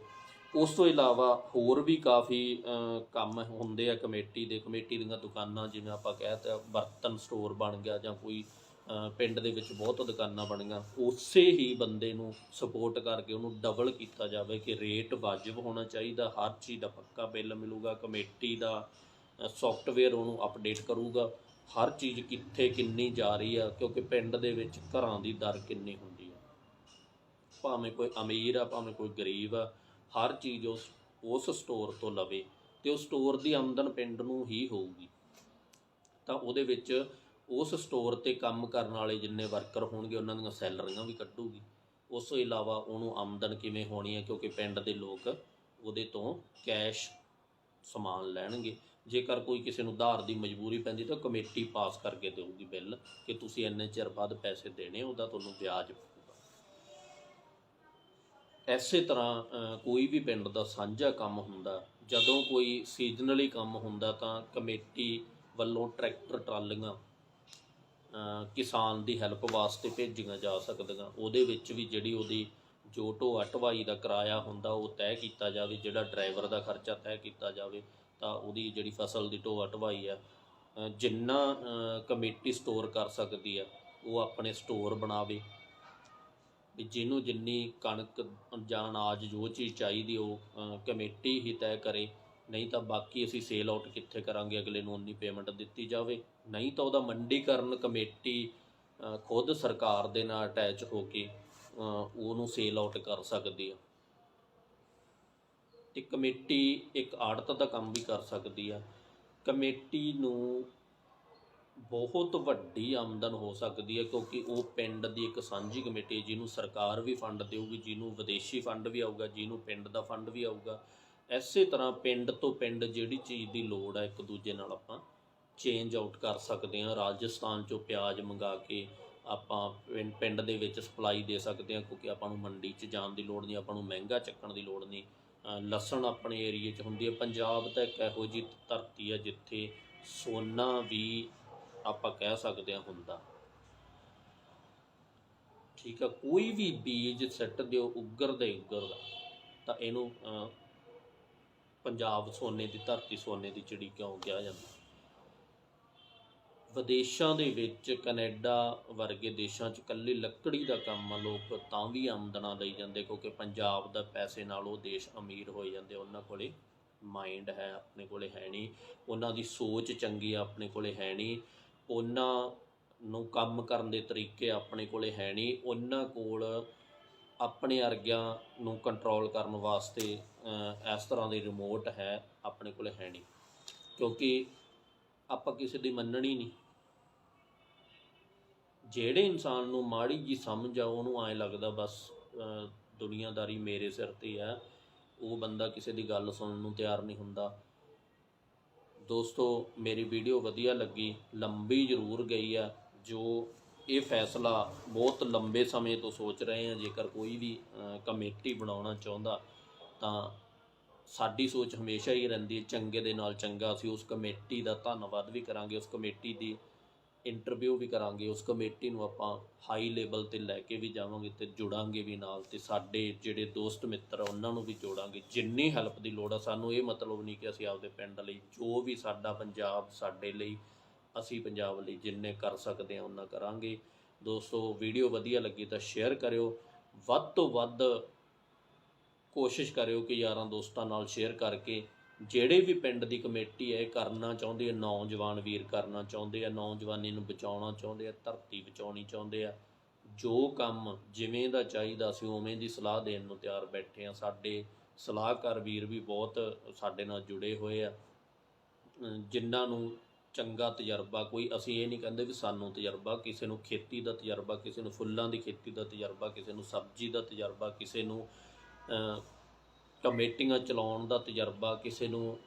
ਉਸ ਤੋਂ ਇਲਾਵਾ ਹੋਰ ਵੀ ਕਾਫੀ ਕੰਮ ਹੁੰਦੇ ਆ ਕਮੇਟੀ ਦੇ, ਕਮੇਟੀ ਦੀਆਂ ਦੁਕਾਨਾਂ ਜਿਵੇਂ ਆਪਾਂ ਕਹਿਤਾ ਬਰਤਨ ਸਟੋਰ ਬਣ ਗਿਆ ਜਾਂ ਕੋਈ ਪਿੰਡ ਦੇ ਵਿੱਚ ਬਹੁਤ ਦੁਕਾਨਾਂ ਬਣੀਆਂ ਉਸੇ ਹੀ ਬੰਦੇ ਨੂੰ ਸਪੋਰਟ ਕਰਕੇ ਉਹਨੂੰ ਡਬਲ ਕੀਤਾ ਜਾਵੇ ਕਿ ਰੇਟ ਵਾਜਬ ਹੋਣਾ ਚਾਹੀਦਾ। ਹਰ ਚੀਜ਼ ਦਾ ਪੱਕਾ ਬਿੱਲ ਮਿਲੂਗਾ, ਕਮੇਟੀ ਦਾ ਸੌਫਟਵੇਅਰ ਉਹਨੂੰ ਅਪਡੇਟ ਕਰੂਗਾ। ਹਰ ਚੀਜ਼ ਕਿੱਥੇ ਕਿੰਨੀ ਜਾ ਰਹੀ ਆ, ਕਿਉਂਕਿ ਪਿੰਡ ਦੇ ਵਿੱਚ ਘਰਾਂ ਦੀ ਦਰ ਕਿੰਨੀ ਹੁੰਦੀ ਆ। ਭਾਵੇਂ ਕੋਈ ਅਮੀਰ ਆ, ਭਾਵੇਂ ਕੋਈ ਗਰੀਬ ਆ, ਹਰ ਚੀਜ਼ ਉਸ ਉਸ ਸਟੋਰ ਤੋਂ ਲਵੇ ਤੇ ਉਹ ਸਟੋਰ ਦੀ ਆਮਦਨ ਪਿੰਡ ਨੂੰ ਹੀ ਹੋਊਗੀ। ਤਾਂ ਉਹਦੇ ਵਿੱਚ ਉਸ ਸਟੋਰ ਤੇ ਕੰਮ ਕਰਨ ਵਾਲੇ ਜਿੰਨੇ ਵਰਕਰ ਹੋਣਗੇ, ਉਹਨਾਂ ਦੀਆਂ ਸੈਲਰੀਆਂ ਵੀ ਕੱਢੂਗੀ। ਉਸ ਤੋਂ ਇਲਾਵਾ ਉਹਨੂੰ ਆਮਦਨ ਕਿਵੇਂ ਹੋਣੀ ਹੈ, ਕਿਉਂਕਿ ਪਿੰਡ ਦੇ ਲੋਕ ਉਹਦੇ ਤੋਂ ਕੈਸ਼ ਸਮਾਨ ਲੈਣਗੇ। ਜੇਕਰ ਕੋਈ ਕਿਸੇ ਨੂੰ ਉਧਾਰ ਦੀ ਮਜਬੂਰੀ ਪੈਂਦੀ, ਤਾਂ ਕਮੇਟੀ ਪਾਸ ਕਰਕੇ ਦੇਊਗੀ ਬਿੱਲ ਕਿ ਤੁਸੀਂ ਇੰਨੇ ਚਿਰ ਬਾਅਦ ਪੈਸੇ ਦੇਣੇ, ਉਹਦਾ ਤੁਹਾਨੂੰ ਵਿਆਜ ਪਊਗਾ ਐਸੇ ਤਰ੍ਹਾਂ ਕੋਈ ਵੀ ਪਿੰਡ ਦਾ ਸਾਂਝਾ ਕੰਮ ਹੁੰਦਾ, ਜਦੋਂ ਕੋਈ ਸੀਜ਼ਨਲੀ ਕੰਮ ਹੁੰਦਾ, ਤਾਂ ਕਮੇਟੀ ਵੱਲੋਂ ਟਰੈਕਟਰ, ਟਰਾਲੀਆਂ ਕਿਸਾਨ ਦੀ ਹੈਲਪ ਵਾਸਤੇ ਭੇਜੀਆਂ ਜਾ ਸਕਦੀਆਂ। ਉਹਦੇ ਵਿੱਚ ਵੀ ਜਿਹੜੀ ਉਹਦੀ ਜੋ ਢੋਆ ਢਵਾਈ ਦਾ ਕਿਰਾਇਆ ਹੁੰਦਾ, ਉਹ ਤੈਅ ਕੀਤਾ ਜਾਵੇ, ਜਿਹੜਾ ਡਰਾਈਵਰ ਦਾ ਖਰਚਾ ਤੈਅ ਕੀਤਾ ਜਾਵੇ, ਤਾਂ ਉਹਦੀ ਜਿਹੜੀ ਫਸਲ ਦੀ ਢੋਆ, ਢਵਾਈ ਆ ਜਿੰਨਾ ਕਮੇਟੀ ਸਟੋਰ ਕਰ ਸਕਦੀ ਆ, ਉਹ ਆਪਣੇ ਸਟੋਰ ਬਣਾਵੇ। ਵੀ ਜਿਹਨੂੰ ਜਿੰਨੀ ਕਣਕ ਜਾਂ ਅਨਾਜ ਜੋ ਚੀਜ਼ ਚਾਹੀਦੀ ਉਹ ਕਮੇਟੀ ਹੀ ਤੈਅ ਕਰੇ। ਨਹੀਂ ਤਾਂ ਬਾਕੀ ਅਸੀਂ ਸੇਲ ਆਊਟ ਕਿੱਥੇ ਕਰਾਂਗੇ? ਅਗਲੇ ਨੂੰ ਉਨੀ ਪੇਮੈਂਟ ਦਿੱਤੀ ਜਾਵੇ। ਨਹੀਂ ਤਾਂ ਉਹਦਾ ਮੰਡੀਕਰਨ ਕਮੇਟੀ ਖੁਦ ਸਰਕਾਰ ਦੇ ਨਾਲ ਅਟੈਚ ਹੋ ਕੇ ਉਹਨੂੰ ਸੇਲ ਆਊਟ ਕਰ ਸਕਦੀ ਆ। ਤੇ ਕਮੇਟੀ ਇੱਕ ਆੜਤ ਦਾ ਕੰਮ ਵੀ ਕਰ ਸਕਦੀ ਆ। ਕਮੇਟੀ ਨੂੰ ਬਹੁਤ ਵੱਡੀ ਆਮਦਨ ਹੋ ਸਕਦੀ ਹੈ ਕਿਉਂਕਿ ਉਹ ਪਿੰਡ ਦੀ ਇੱਕ ਸਾਂਝੀ ਕਮੇਟੀ ਹੈ ਜਿਹਨੂੰ ਸਰਕਾਰ ਵੀ ਫੰਡ ਦੇਊਗੀ, ਜਿਹਨੂੰ ਵਿਦੇਸ਼ੀ ਫੰਡ ਵੀ ਆਊਗਾ, ਜਿਹਨੂੰ ਪਿੰਡ ਦਾ ਫੰਡ ਵੀ ਆਊਗਾ। ਇਸੇ ਤਰ੍ਹਾਂ ਪਿੰਡ ਤੋਂ ਪਿੰਡ ਜਿਹੜੀ ਚੀਜ਼ ਦੀ ਲੋੜ ਹੈ ਇੱਕ ਦੂਜੇ ਨਾਲ ਆਪਾਂ ਚੇਂਜ ਆਊਟ ਕਰ ਸਕਦੇ ਹਾਂ। ਰਾਜਸਥਾਨ ਚੋਂ ਪਿਆਜ਼ ਮੰਗਾ ਕੇ ਆਪਾਂ ਪਿੰ- ਪਿੰਡ ਦੇ ਵਿੱਚ ਸਪਲਾਈ ਦੇ ਸਕਦੇ ਹਾਂ, ਕਿਉਂਕਿ ਆਪਾਂ ਨੂੰ ਮੰਡੀ 'ਚ ਜਾਣ ਦੀ ਲੋੜ ਨਹੀਂ, ਆਪਾਂ ਨੂੰ ਮਹਿੰਗਾ ਚੱਕਣ ਦੀ ਲੋੜ ਨਹੀਂ। ਲਸਣ ਆਪਣੇ ਏਰੀਏ 'ਚ ਹੁੰਦੀ ਹੈ ਪੰਜਾਬ ਤਾਂ ਇੱਕ ਇਹੋ ਜਿਹੀ ਧਰਤੀ ਹੈ ਜਿੱਥੇ ਸੋਨਾ ਵੀ ਆਪਾਂ ਕਹਿ ਸਕਦੇ ਹਾਂ ਹੁੰਦਾ। ਠੀਕ ਆ? ਕੋਈ ਵੀ ਬੀਜ ਸੱਟ ਦਿਓ ਉੱਗਰਦਾ ਹੀ ਉੱਗਰਦਾ ਤਾਂ ਇਹਨੂੰ ਪੰਜਾਬ ਸੋਨੇ ਦੀ ਧਰਤੀ, ਸੋਨੇ ਦੀ ਚਿੜੀ ਕਿਉਂ ਕਿਹਾ ਜਾਂਦਾ? ਵਿਦੇਸ਼ਾਂ ਦੇ ਵਿੱਚ ਕੈਨੇਡਾ ਵਰਗੇ ਦੇਸ਼ਾਂ 'ਚ ਇਕੱਲੀ ਲੱਕੜੀ ਦਾ ਕੰਮ ਆ, ਲੋਕ ਤਾਂ ਵੀ ਆਮਦਨਾ ਲਈ ਜਾਂਦੇ ਕਿਉਂਕਿ ਪੰਜਾਬ ਦਾ ਪੈਸੇ ਨਾਲ ਉਹ ਦੇਸ਼ ਅਮੀਰ ਹੋਏ ਜਾਂਦੇ ਉਹਨਾਂ ਕੋਲੇ ਮਾਈਂਡ ਹੈ, ਆਪਣੇ ਕੋਲੇ ਹੈ ਨਹੀਂ। ਉਹਨਾਂ ਦੀ ਸੋਚ ਚੰਗੀ ਆ, ਆਪਣੇ ਕੋਲੇ ਹੈ ਨਹੀਂ। ਉਹਨਾਂ ਨੂੰ ਕੰਮ ਕਰਨ ਦੇ ਤਰੀਕੇ ਆਪਣੇ ਕੋਲੇ ਹੈ ਨਹੀਂ। ਉਹਨਾਂ ਕੋਲ ਆਪਣੇ ਅਰਗਿਆਂ ਨੂੰ ਕੰਟਰੋਲ ਕਰਨ ਵਾਸਤੇ ਇਸ ਤਰ੍ਹਾਂ ਦੇ ਰਿਮੋਟ ਹੈ, ਆਪਣੇ ਕੋਲ ਹੈ ਨਹੀਂ। ਕਿਉਂਕਿ ਆਪਾਂ ਕਿਸੇ ਦੀ ਮੰਨਣੀ ਨਹੀਂ। ਜਿਹੜੇ ਇਨਸਾਨ ਨੂੰ ਮਾੜੀ ਜੀ ਸਮਝ ਆ, ਉਹਨੂੰ ਐਂ ਲੱਗਦਾ ਬਸ ਦੁਨੀਆਦਾਰੀ ਮੇਰੇ ਸਿਰ ਤੇ ਆ, ਉਹ ਬੰਦਾ ਕਿਸੇ ਦੀ ਗੱਲ ਸੁਣਨ ਨੂੰ ਤਿਆਰ ਨਹੀਂ ਹੁੰਦਾ। ਦੋਸਤੋ, ਮੇਰੀ ਵੀਡੀਓ ਵਧੀਆ ਲੱਗੀ, ਲੰਬੀ ਜ਼ਰੂਰ ਗਈ ਆ, ਜੋ ਇਹ ਫੈਸਲਾ ਬਹੁਤ ਲੰਬੇ ਸਮੇਂ ਤੋਂ ਸੋਚ ਰਹੇ ਹਾਂ। ਜੇਕਰ ਕੋਈ ਵੀ ਕਮੇਟੀ ਬਣਾਉਣਾ ਚਾਹੁੰਦਾ, ਤਾਂ ਸਾਡੀ ਸੋਚ ਹਮੇਸ਼ਾ ਹੀ ਰਹਿੰਦੀ ਹੈ, ਚੰਗੇ ਦੇ ਨਾਲ ਚੰਗਾ। ਅਸੀਂ ਉਸ ਕਮੇਟੀ ਦਾ ਧੰਨਵਾਦ ਵੀ ਕਰਾਂਗੇ, ਉਸ ਕਮੇਟੀ ਦੀ ਇੰਟਰਵਿਊ ਵੀ ਕਰਾਂਗੇ, ਉਸ ਕਮੇਟੀ ਨੂੰ ਆਪਾਂ ਹਾਈ ਲੈਵਲ ਤੇ ਲੈ ਕੇ ਵੀ ਜਾਵਾਂਗੇ ਤੇ ਜੁੜਾਂਗੇ ਵੀ ਨਾਲ ਤੇ ਸਾਡੇ ਜਿਹੜੇ ਦੋਸਤ ਮਿੱਤਰ ਆ, ਉਹਨਾਂ ਨੂੰ ਵੀ ਜੋੜਾਂਗੇ। ਜਿੰਨੀ ਹੈਲਪ ਦੀ ਲੋੜ ਆ, ਸਾਨੂੰ ਇਹ ਮਤਲਬ ਨਹੀਂ ਕਿ ਅਸੀਂ ਆਪਦੇ ਪਿੰਡ ਲਈ ਜੋ ਵੀ ਸਾਡਾ ਪੰਜਾਬ ਸਾਡੇ ਲਈ ਅਸੀਂ ਪੰਜਾਬ ਲਈ ਜਿੰਨੇ ਕਰ ਸਕਦੇ ਹਾਂ ਉਹਨਾਂ ਕਰਾਂਗੇ। ਦੋਸਤੋ ਵੀਡੀਓ ਵਧੀਆ ਲੱਗੀ ਤਾਂ ਸ਼ੇਅਰ ਕਰਿਓ। ਵੱਧ ਤੋਂ ਵੱਧ ਕੋਸ਼ਿਸ਼ ਕਰਿਓ ਕਿ ਯਾਰਾਂ ਦੋਸਤਾਂ ਨਾਲ ਸ਼ੇਅਰ ਕਰਕੇ ਜਿਹੜੇ ਵੀ ਪਿੰਡ ਦੀ ਕਮੇਟੀ ਹੈ, ਇਹ ਕਰਨਾ ਚਾਹੁੰਦੇ ਆ, ਨੌਜਵਾਨ ਵੀਰ ਕਰਨਾ ਚਾਹੁੰਦੇ ਆ, ਨੌਜਵਾਨੀ ਨੂੰ ਬਚਾਉਣਾ ਚਾਹੁੰਦੇ ਆ, ਧਰਤੀ ਬਚਾਉਣੀ ਚਾਹੁੰਦੇ ਆ। ਜੋ ਕੰਮ ਜਿਵੇਂ ਦਾ ਚਾਹੀਦਾ ਸੀ ਉਵੇਂ ਦੀ ਸਲਾਹ ਦੇਣ ਨੂੰ ਤਿਆਰ ਬੈਠੇ ਆ ਸਾਡੇ ਸਲਾਹਕਾਰ ਵੀਰ ਵੀ ਬਹੁਤ ਸਾਡੇ ਨਾਲ ਜੁੜੇ ਹੋਏ ਆ। ਜਿਨ੍ਹਾਂ ਨੂੰ ਚੰਗਾ ਤਜਰਬਾ, ਕੋਈ ਅਸੀਂ ਇਹ ਨਹੀਂ ਕਹਿੰਦੇ ਵੀ ਸਾਨੂੰ ਤਜਰਬਾ, ਕਿਸੇ ਨੂੰ ਖੇਤੀ ਦਾ ਤਜਰਬਾ, ਕਿਸੇ ਨੂੰ ਫੁੱਲਾਂ ਦੀ ਖੇਤੀ ਦਾ ਤਜਰਬਾ, ਕਿਸੇ ਨੂੰ ਸਬਜ਼ੀ ਦਾ ਤਜਰਬਾ, ਕਿਸੇ ਨੂੰ ਕਮੇਟੀਆਂ ਚਲਾਉਣ ਦਾ ਤਜਰਬਾ, ਕਿਸੇ ਨੂੰ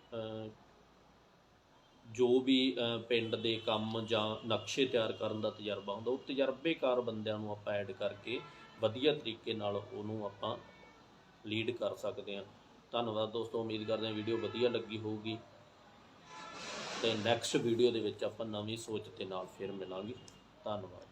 ਜੋ ਵੀ ਪਿੰਡ ਦੇ ਕੰਮ ਜਾਂ ਨਕਸ਼ੇ ਤਿਆਰ ਕਰਨ ਦਾ ਤਜਰਬਾ ਹੁੰਦਾ, ਉਹ ਤਜਰਬੇਕਾਰ ਬੰਦਿਆਂ ਨੂੰ ਆਪਾਂ ਐਡ ਕਰਕੇ ਵਧੀਆ ਤਰੀਕੇ ਨਾਲ ਉਹਨੂੰ ਆਪਾਂ ਲੀਡ ਕਰ ਸਕਦੇ ਹਾਂ। ਧੰਨਵਾਦ ਦੋਸਤੋ, ਉਮੀਦ ਕਰਦੇ ਹਾਂ ਵੀਡੀਓ ਵਧੀਆ ਲੱਗੀ ਹੋਊਗੀ। ਤੇ ਨੈਕਸਟ ਵੀਡੀਓ ਦੇ ਵਿੱਚ ਆਪਾਂ ਨਵੀਂ ਸੋਚ ਦੇ ਨਾਲ ਫਿਰ ਮਿਲਾਂਗੇ। ਧੰਨਵਾਦ।